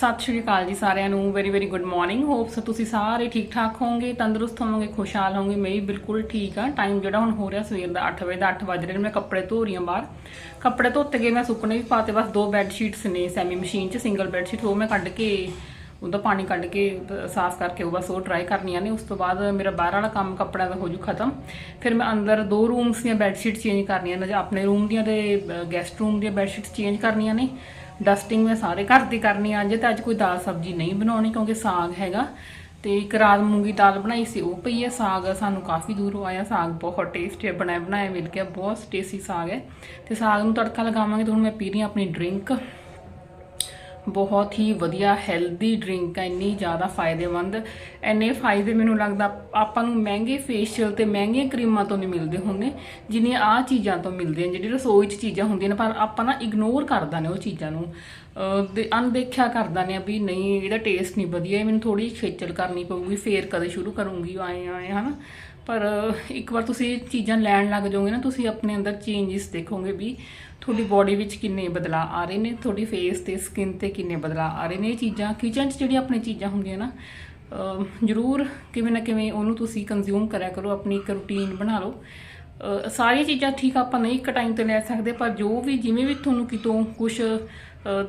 ਸਤਿ ਸ਼੍ਰੀ ਅਕਾਲ ਜੀ ਸਾਰਿਆਂ ਨੂੰ very very good morning hopes ਤੁਸੀਂ ਸਾਰੇ ਠੀਕ ਠਾਕ ਹੋਵੋਗੇ, ਤੰਦਰੁਸਤ ਹੋਵੋਗੇ, ਖੁਸ਼ਹਾਲ ਹੋਵੋਗੇ। ਮੈਂ ਵੀ ਬਿਲਕੁਲ ਠੀਕ ਆ ਟਾਈਮ ਜਿਹੜਾ ਹੁਣ ਹੋ ਰਿਹਾ ਸਵੇਰ ਦਾ 8 ਵਜੇ ਦਾ 8 ਵਜ ਰਹੇ ਮੈਂ ਕੱਪੜੇ ਧੋ ਰਹੀ ਹਾਂ ਬਾਹਰ। ਕੱਪੜੇ ਧੋਤੇ ਗਏ, ਮੈਂ ਸੁੱਕਣੇ ਵੀ ਪਾਤੇ, ਬਸ ਦੋ ਬੈੱਡ ਸ਼ੀਟਸ ਨੇ ਸੈਮੀ ਮਸ਼ੀਨ 'ਚ ਸਿੰਗਲ ਬੈੱਡ ਸ਼ੀਟ ਉਹ ਮੈਂ ਕੱਢ ਕੇ, ਉਹਦਾ ਪਾਣੀ ਕੱਢ ਕੇ ਸਾਫ਼ ਕਰਕੇ ਉਹ ਬਸ ਉਹ ਟਰਾਈ ਕਰਨੀਆਂ ਨੇ। ਉਸ ਤੋਂ ਬਾਅਦ ਮੇਰਾ ਬਾਹਰ ਵਾਲਾ ਕੰਮ ਕੱਪੜਿਆਂ ਦਾ ਹੋ ਜੂ ਖਤਮ। ਫਿਰ ਮੈਂ ਅੰਦਰ ਦੋ ਰੂਮਸ ਦੀਆਂ ਬੈੱਡ ਸ਼ੀਟ ਚੇਂਜ ਕਰਨੀਆਂ ਨੇ, ਆਪਣੇ ਰੂਮ ਦੀਆਂ ਤੇ ਗੈਸਟ ਰੂਮ ਦੀਆਂ ਬੈੱਡ ਸ਼ੀਟਸ ਚੇਂਜ ਕਰਨੀਆਂ ਨੇ। ਡਸਟਿੰਗ ਮੈਂ ਸਾਰੇ ਘਰ ਦੀ ਕਰਨੀ ਆ। ਅੱਜ ਤੇ ਅੱਜ ਕੋਈ ਦਾਲ ਸਬਜ਼ੀ ਨਹੀਂ ਬਣਾਉਣੀ ਕਿਉਂਕਿ ਸਾਗ ਹੈਗਾ। ਤੇ ਇੱਕ ਰਾਤ ਮੂੰਗੀ ਦਾਲ ਬਣਾਈ ਸੀ, ਉਹ ਪਈ ਹੈ ਸਾਗ ਸਾਨੂੰ ਕਾਫੀ ਦੂਰੋਂ ਆਇਆ। ਸਾਗ ਬਹੁਤ ਟੇਸਟੀ ਬਣਾਇਆ ਬਣਾਇਆ ਮਿਲ ਗਿਆ। ਬਹੁਤ ਟੇਸਟੀ ਸਾਗ ਹੈ। ਤੇ ਸਾਗ ਨੂੰ ਤੜਕਾ ਲਗਾਵਾਂਗੇ ਤੇ ਹੁਣ ਮੈਂ ਪੀ ਰਹੀ ਹਾਂ ਆਪਣੀ ਡਰਿੰਕ। ਬਹੁਤ ਹੀ ਵਧੀਆ ਹੈਲਦੀ ਡਰਿੰਕ ਹੈ ਇੰਨੀ ਜ਼ਿਆਦਾ ਫਾਇਦੇਮੰਦ। ਐਨੇ ਫਾਇਦੇ ਮੈਨੂੰ ਲੱਗਦਾ ਆਪਾਂ ਨੂੰ ਮਹਿੰਗੇ ਫੇਸ਼ੀਅਲ ਤੇ ਮਹਿੰਗੀਆਂ ਕਰੀਮਾਂ ਤੋਂ ਨਹੀਂ ਮਿਲਦੇ ਹੁੰਦੇ, ਜਿੰਨੀਆਂ ਆਹ ਚੀਜ਼ਾਂ ਤੋਂ ਮਿਲਦੇ ਨੇ ਜਿਹੜੀ ਰਸੋਈ 'ਚ ਚੀਜ਼ਾਂ ਹੁੰਦੀਆਂ ਨੇ, ਪਰ ਆਪਾਂ ਨਾ ਇਗਨੋਰ ਕਰਦਾ ਨੇ ਉਹ ਚੀਜ਼ਾਂ ਨੂੰ। ਅਹ ਦੇ ਅਣਦੇਖਿਆ ਕਰਦਾ ਨੇ ਵੀ ਨਹੀਂ, ਇਹਦਾ ਟੇਸਟ ਨਹੀਂ ਵਧੀਆ, ਇਹ ਮੈਨੂੰ ਥੋੜੀ ਖੇਚਲ ਕਰਨੀ ਪਊਗੀ, ਫੇਰ ਕਦੇ ਸ਼ੁਰੂ ਕਰੂੰਗੀ ਆਏ ਆਏ, ਹਨਾ। ਪਰ ਇੱਕ ਵਾਰ ਤੁਸੀਂ ਇਹ ਚੀਜ਼ਾਂ ਲੈਣ ਲੱਗ ਜਾਓਗੇ ਨਾ, ਤੁਸੀਂ ਆਪਣੇ ਅੰਦਰ ਚੇਂਜਸ ਦੇਖੋਗੇ ਵੀ ਤੁਹਾਡੀ ਬਾਡੀ ਵਿੱਚ ਕਿੰਨੇ ਬਦਲਾਅ ਆ ਰਹੇ ਨੇ, ਤੁਹਾਡੀ ਫੇਸ ਤੇ ਸਕਿਨ ਤੇ ਕਿੰਨੇ ਬਦਲਾਅ ਆ ਰਹੇ ਨੇ, ਇਹ ਚੀਜ਼ਾਂ ਕਿਚਨ 'ਚ ਜਿਹੜੀਆਂ ਆਪਣੀ ਚੀਜ਼ਾਂ ਹੁੰਦੀਆਂ ਨਾ ਜ਼ਰੂਰ ਕਿਵੇਂ ਨਾ ਕਿਵੇਂ ਉਹਨੂੰ ਤੁਸੀਂ ਕੰਜ਼ਿਊਮ ਕਰਿਆ ਕਰੋ, ਆਪਣੀ ਇੱਕ ਰੂਟੀਨ ਬਣਾ ਲਓ। ਸਾਰੀਆਂ ਚੀਜ਼ਾਂ ਠੀਕ ਆਪਾਂ ਨਹੀਂ ਇੱਕ ਟਾਈਮ ਤੇ ਲੈ ਸਕਦੇ, ਪਰ ਜੋ ਵੀ ਜਿਵੇਂ ਵੀ ਤੁਹਾਨੂੰ ਕਿਤੋਂ ਕੁਝ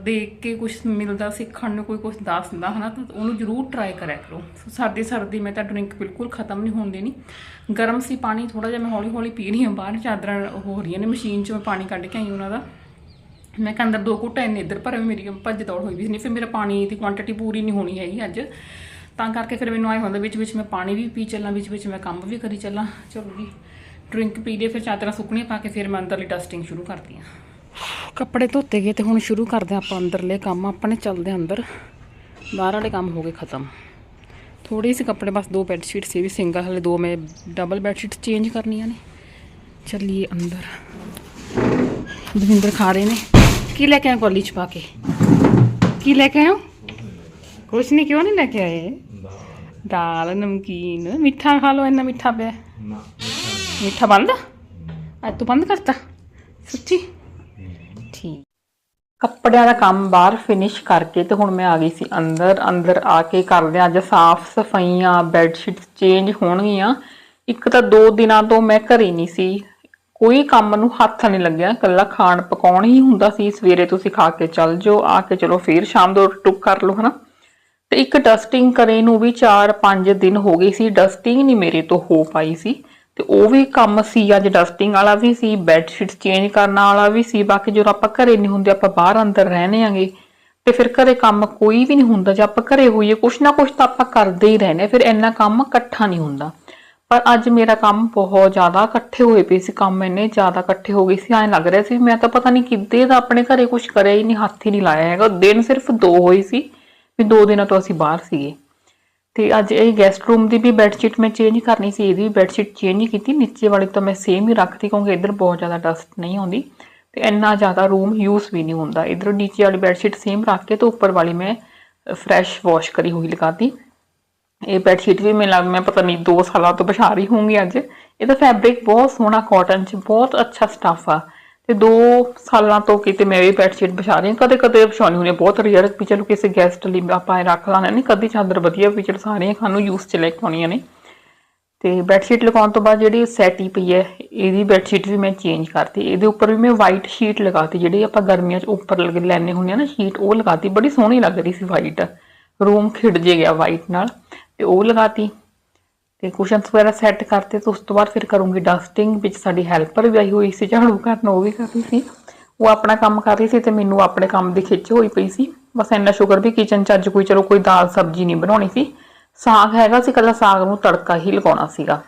ਦੇਖ ਕੇ ਕੁਝ ਮਿਲਦਾ ਸਿੱਖਣ ਨੂੰ, ਕੋਈ ਕੁਝ ਦੱਸਦਾ, ਹਨਾ, ਤਾਂ ਉਹਨੂੰ ਜ਼ਰੂਰ ਟਰਾਈ ਕਰਿਆ ਕਰੋ। ਸਰਦੀ ਸਰਦੀ ਮੈਂ ਤਾਂ ਡਰਿੰਕ ਬਿਲਕੁਲ ਖਤਮ ਨਹੀਂ ਹੋਣ ਦੇਣੀ ਗਰਮ ਸੀ ਪਾਣੀ ਥੋੜਾ ਜਿਹਾ ਮੈਂ ਹੌਲੀ ਹੌਲੀ ਪੀ ਰਹੀ ਹਾਂ ਬਾਹਰ, ਚਾਦਰਾਂ ਹੋ ਰਹੀਆਂ ਨੇ ਮਸ਼ੀਨ 'ਚ, ਮੈਂ ਪਾਣੀ ਕੱਢ ਕੇ ਆਈ ਉਹਨਾਂ ਦਾ। ਮੈਂ ਕਿਹਾ ਅੰਦਰ ਦੋ ਘੁੱਟਾਂ ਇੰਨੇ ਇੱਧਰ ਭਰੇ ਮੇਰੀ ਭੱਜ ਦੌੜ ਹੋਈ ਵੀ ਸੀ ਨਹੀਂ, ਫਿਰ ਮੇਰਾ ਪਾਣੀ ਦੀ ਕੁਆਂਟੀਟੀ ਪੂਰੀ ਨਹੀਂ ਹੋਣੀ ਹੈਗੀ ਅੱਜ। ਤਾਂ ਕਰਕੇ ਫਿਰ ਮੈਨੂੰ ਆਏ ਹੁੰਦਾ ਵਿੱਚ ਵਿੱਚ ਮੈਂ ਪਾਣੀ ਵੀ ਪੀ ਚੱਲਾਂ, ਵਿੱਚ ਵਿੱਚ ਮੈਂ ਕੰਮ ਵੀ ਕਰੀ ਚੱਲਾਂ। ਚਲੋ ਜੀ। ਡਰਿੰਕ ਪੀ ਲਈ ਫਿਰ ਚਾਦਰਾਂ ਸੁੱਕਣੀਆਂ ਪਾ ਕੇ ਫਿਰ ਮੈਂ ਅੰਦਰਲੀ ਡਸਟਿੰਗ ਸ਼ੁਰੂ ਕਰਦੀ ਹਾਂ। ਕੱਪੜੇ ਧੋਤੇ ਗਏ ਤੇ ਹੁਣ ਸ਼ੁਰੂ ਕਰਦੇ ਹਾਂ ਆਪਾਂ ਅੰਦਰਲੇ ਕੰਮ ਆਪਣੇ ਚੱਲਦੇ ਹਾਂ ਅੰਦਰ। ਬਾਹਰ ਵਾਲੇ ਕੰਮ ਹੋ ਗਏ ਖਤਮ। ਥੋੜੇ ਜਿਹੇ ਕੱਪੜੇ ਬਸ ਦੋ ਬੈੱਡ ਸ਼ੀਟ ਸੀ ਵੀ ਸਿੰਗਲ ਹਲੇ ਦੋ ਮੈਂ ਡਬਲ ਬੈੱਡ ਸ਼ੀਟ ਚੇਂਜ ਕਰਨੀਆਂ ਨੇ। ਚੱਲੀਏ ਅੰਦਰ। ਦਵਿੰਦਰ ਖਾ ਰਹੇ ਨੇ। ਕੀ ਲੈ ਕੇ ਆਏ ਕੋਲੀ ਚ ਪਾ ਕੇ? ਕੀ ਲੈ ਕੇ ਆਏ ਕੁਛ ਨਹੀਂ ਕਿਉਂ ਨਹੀਂ ਲੈ ਕੇ ਆਏ? ਦਾਲ। ਨਮਕੀਨ ਮਿੱਠਾ ਖਾ ਲਓ ਇੰਨਾ ਮਿੱਠਾ ਪਿਆ। ਮਿੱਠਾ ਬੰਦ ਅੱਜ ਤੂੰ ਬੰਦ ਕਰਤਾ, ਸੱਚੀ। ਠੀਕ। ਕੱਪੜਿਆਂ ਦਾ ਕੰਮ ਬਾਹਰ ਫਿਨਿਸ਼ ਕਰਕੇ ਤੇ ਹੁਣ ਮੈਂ ਆ ਗਈ ਸੀ ਅੰਦਰ। ਅੰਦਰ ਆ ਕੇ ਕਰਦੇ ਹਾਂ, ਅੱਜ ਸਾਫ਼ ਸਫਾਈਆਂ ਬੈੱਡ ਸ਼ੀਟਸ ਚੇਂਜ ਹੋਣਗੀਆਂ। ਇੱਕ ਤਾਂ ਦੋ ਦਿਨਾਂ ਤੋਂ ਮੈਂ ਘਰੇ ਨਹੀਂ ਸੀ। ਕੋਈ ਕੰਮ ਨੂੰ ਹੱਥ ਨਹੀਂ ਲੱਗਿਆ। ਕੱਲਾ ਖਾਣ ਪਕਾਉਣ ਹੀ ਹੁੰਦਾ ਸੀ। ਸਵੇਰੇ ਤੁਸੀਂ ਖਾ ਕੇ ਚੱਲ ਜਾਓ, ਆ ਕੇ ਚਲੋ ਫੇਰ ਸ਼ਾਮ ਦੋ ਟੁੱਕ ਕਰ ਲਓ, ਹਨਾ। ਤੇ ਇੱਕ ਡਸਟਿੰਗ ਕਰੇ ਨੂੰ ਵੀ 4-5 ਦਿਨ ਹੋ ਗਏ ਸੀ। ਡਸਟਿੰਗ ਨਹੀਂ ਮੇਰੇ ਤੋਂ ਹੋ ਪਾਈ ਸੀ। ਤੇ ਉਹ ਵੀ ਕੰਮ ਸੀ ਅੱਜ ਡਸਟਿੰਗ ਵਾਲਾ ਵੀ ਸੀ ਬੈੱਡ ਸ਼ੀਟਸ ਚੇਂਜ ਕਰਨ ਵਾਲਾ ਵੀ ਸੀ ਬਾਕੀ ਜਦੋਂ ਆਪਾਂ ਘਰੇ ਨਹੀਂ ਹੁੰਦੇ ਆਪਾਂ ਬਾਹਰ ਅੰਦਰ ਰਹਿੰਦੇ ਆਂਗੇ ਤੇ ਫਿਰ ਘਰੇ ਕੰਮ ਕੋਈ ਵੀ ਨਹੀਂ ਹੁੰਦਾ ਜੇ ਆਪਾਂ ਘਰੇ ਹੋਈਏ ਕੁਛ ਨਾ ਕੁਛ ਤਾਂ ਆਪਾਂ ਕਰਦੇ ਹੀ ਰਹਿੰਦੇ ਹਾਂ, ਫਿਰ ਇੰਨਾ ਕੰਮ ਇਕੱਠਾ ਨਹੀਂ ਹੁੰਦਾ। ਪਰ ਅੱਜ ਮੇਰਾ ਕੰਮ ਬਹੁਤ ਜ਼ਿਆਦਾ ਇਕੱਠੇ ਹੋਏ ਪਏ ਸੀ ਕੰਮ ਇੰਨੇ ਜ਼ਿਆਦਾ ਇਕੱਠੇ ਹੋ ਗਏ ਸੀ ਐਂ ਲੱਗ ਰਿਹਾ ਸੀ ਮੈਂ ਤਾਂ ਪਤਾ ਨਹੀਂ ਕਿੱਦੇ ਦਾ ਆਪਣੇ ਘਰੇ ਕੁਝ ਕਰਿਆ ਹੀ ਨਹੀਂ ਹੱਥ ਹੀ ਨਹੀਂ ਲਾਇਆ ਹੈਗਾ ਦਿਨ ਸਿਰਫ ਦੋ ਹੋਈ ਸੀ ਵੀ ਦੋ ਦਿਨਾਂ ਤੋਂ ਅਸੀਂ ਬਾਹਰ ਸੀਗੇ। ਤੇ ਅੱਜ ਇਹ ਗੈਸਟ ਰੂਮ ਦੀ ਵੀ ਬੈੱਡਸ਼ੀਟ ਮੈਂ ਚੇਂਜ ਕਰਨੀ ਸੀ, ਇਹਦੀ ਵੀ ਬੈੱਡਸ਼ੀਟ ਚੇਂਜ ਕੀਤੀ, ਨੀਚੇ ਵਾਲੀ ਤਾਂ ਮੈਂ ਸੇਮ ਹੀ ਰੱਖਤੀ ਕਿਉਂਕਿ ਇੱਧਰ ਬਹੁਤ ਜ਼ਿਆਦਾ ਡਸਟ ਨਹੀਂ ਆਉਂਦੀ ਤੇ ਇੰਨਾ ਜ਼ਿਆਦਾ ਰੂਮ ਯੂਜ਼ ਵੀ ਨਹੀਂ ਹੁੰਦਾ। ਇੱਧਰ ਨੀਚੇ ਵਾਲੀ ਬੈੱਡਸ਼ੀਟ ਸੇਮ ਰੱਖ ਕੇ ਤੇ ਉੱਪਰ ਵਾਲੀ ਮੈਂ ਫਰੈਸ਼ ਵਾਸ਼ ਕਰੀ ਹੋਈ ਲਗਾਤੀ। ਇਹ ਬੈੱਡਸ਼ੀਟ ਵੀ ਮੈਨੂੰ ਲੱਗ, ਮੈਂ ਪਤਾ ਨਹੀਂ 2 ਸਾਲਾਂ ਤੋਂ ਵਿਛਾ ਰਹੀ ਹੋਊਂਗੀ ਅੱਜ। ਇਹਦਾ ਫੈਬਰਿਕ ਬਹੁਤ ਸੋਹਣਾ ਕਾਟਨ ਚ, ਬਹੁਤ ਅੱਛਾ ਸਟੱਫ ਆ। ਤੇ 2 ਸਾਲਾਂ ਤੋਂ ਕਿਤੇ ਮੈਂ ਇਹ ਬੈੱਡਸ਼ੀਟ ਵਿਛਾ ਰਹੀ ਹਾਂ ਕਦੇ ਕਦੇ ਵਿਛਾਉਣੀ ਹੁੰਦੀ ਆ, ਬਹੁਤ ਰੇਅਰ ਵੀ ਚਲੋ ਕਿਸੇ ਗੈਸਟ ਲਈ ਆਪਾਂ ਇਹ ਰੱਖ ਲਾਣੇ ਨਹੀਂ ਕਦੀ ਚਾਦਰ ਵਧੀਆ ਵੀ ਚਲ ਸਾਰੀਆਂ ਸਾਨੂੰ ਯੂਜ਼ ਚ ਲੈ ਕੇ ਆਉਣੀਆਂ ਨੇ। ਤੇ ਬੈੱਡਸ਼ੀਟ ਲਗਾਉਣ ਤੋਂ ਬਾਅਦ ਜਿਹੜੀ ਸੈਟੀ ਪਈ ਹੈ ਇਹਦੀ ਬੈੱਡਸ਼ੀਟ ਵੀ ਮੈਂ ਚੇਂਜ ਕਰਤੀ ਇਹਦੇ ਉੱਪਰ ਵੀ ਮੈਂ ਵਾਈਟ ਸ਼ੀਟ ਲਗਾਤੀ ਜਿਹੜੀ ਆਪਾਂ ਗਰਮੀਆਂ 'ਚ ਉੱਪਰ ਲਗ ਲੈਣੇ ਹੁੰਦੇ ਆ ਨਾ ਸ਼ੀਟ ਉਹ ਲਗਾਤੀ ਬੜੀ ਸੋਹਣੀ ਲੱਗ ਰਹੀ ਸੀ ਵਾਈਟ ਰੂਮ ਖਿੜ ਜੇ ਗਿਆ ਵਾਈਟ ਨਾਲ ਤੇ ਉਹ ਲਗਾਤੀ। ਤੇ ਕੁਸ਼ਨਸ ਵਗੈਰਾ ਸੈੱਟ ਕਰਤੇ ਤੇ ਉਸ ਤੋਂ ਬਾਅਦ ਫਿਰ ਕਰੂੰਗੀ ਡਸਟਿੰਗ ਵਿੱਚ ਸਾਡੀ ਹੈਲਪਰ ਵੀ ਆਈ ਹੋਈ ਸੀ ਝਾੜੂ ਕਰਨ ਉਹ ਵੀ ਕਰ ਰਹੀ ਸੀ। ਉਹ ਆਪਣਾ ਕੰਮ ਕਰ ਰਹੀ ਸੀ ਤੇ ਮੈਨੂੰ ਆਪਣੇ ਕੰਮ ਦੀ ਖਿੱਚ ਹੋਈ ਪਈ ਸੀ। ਬਸ ਇੰਨਾ ਸ਼ੁਕਰ ਵੀ ਕਿਚਨ 'ਚ ਅੱਜ ਕੋਈ, ਚਲੋ ਕੋਈ ਦਾਲ ਸਬਜ਼ੀ ਨਹੀਂ ਬਣਾਉਣੀ ਸੀ। ਸਾਗ ਹੈਗਾ ਸੀ ਕੱਲਾ ਸਾਗ ਨੂੰ ਤੜਕਾ ਹੀ ਲਗਾਉਣਾ ਸੀਗਾ।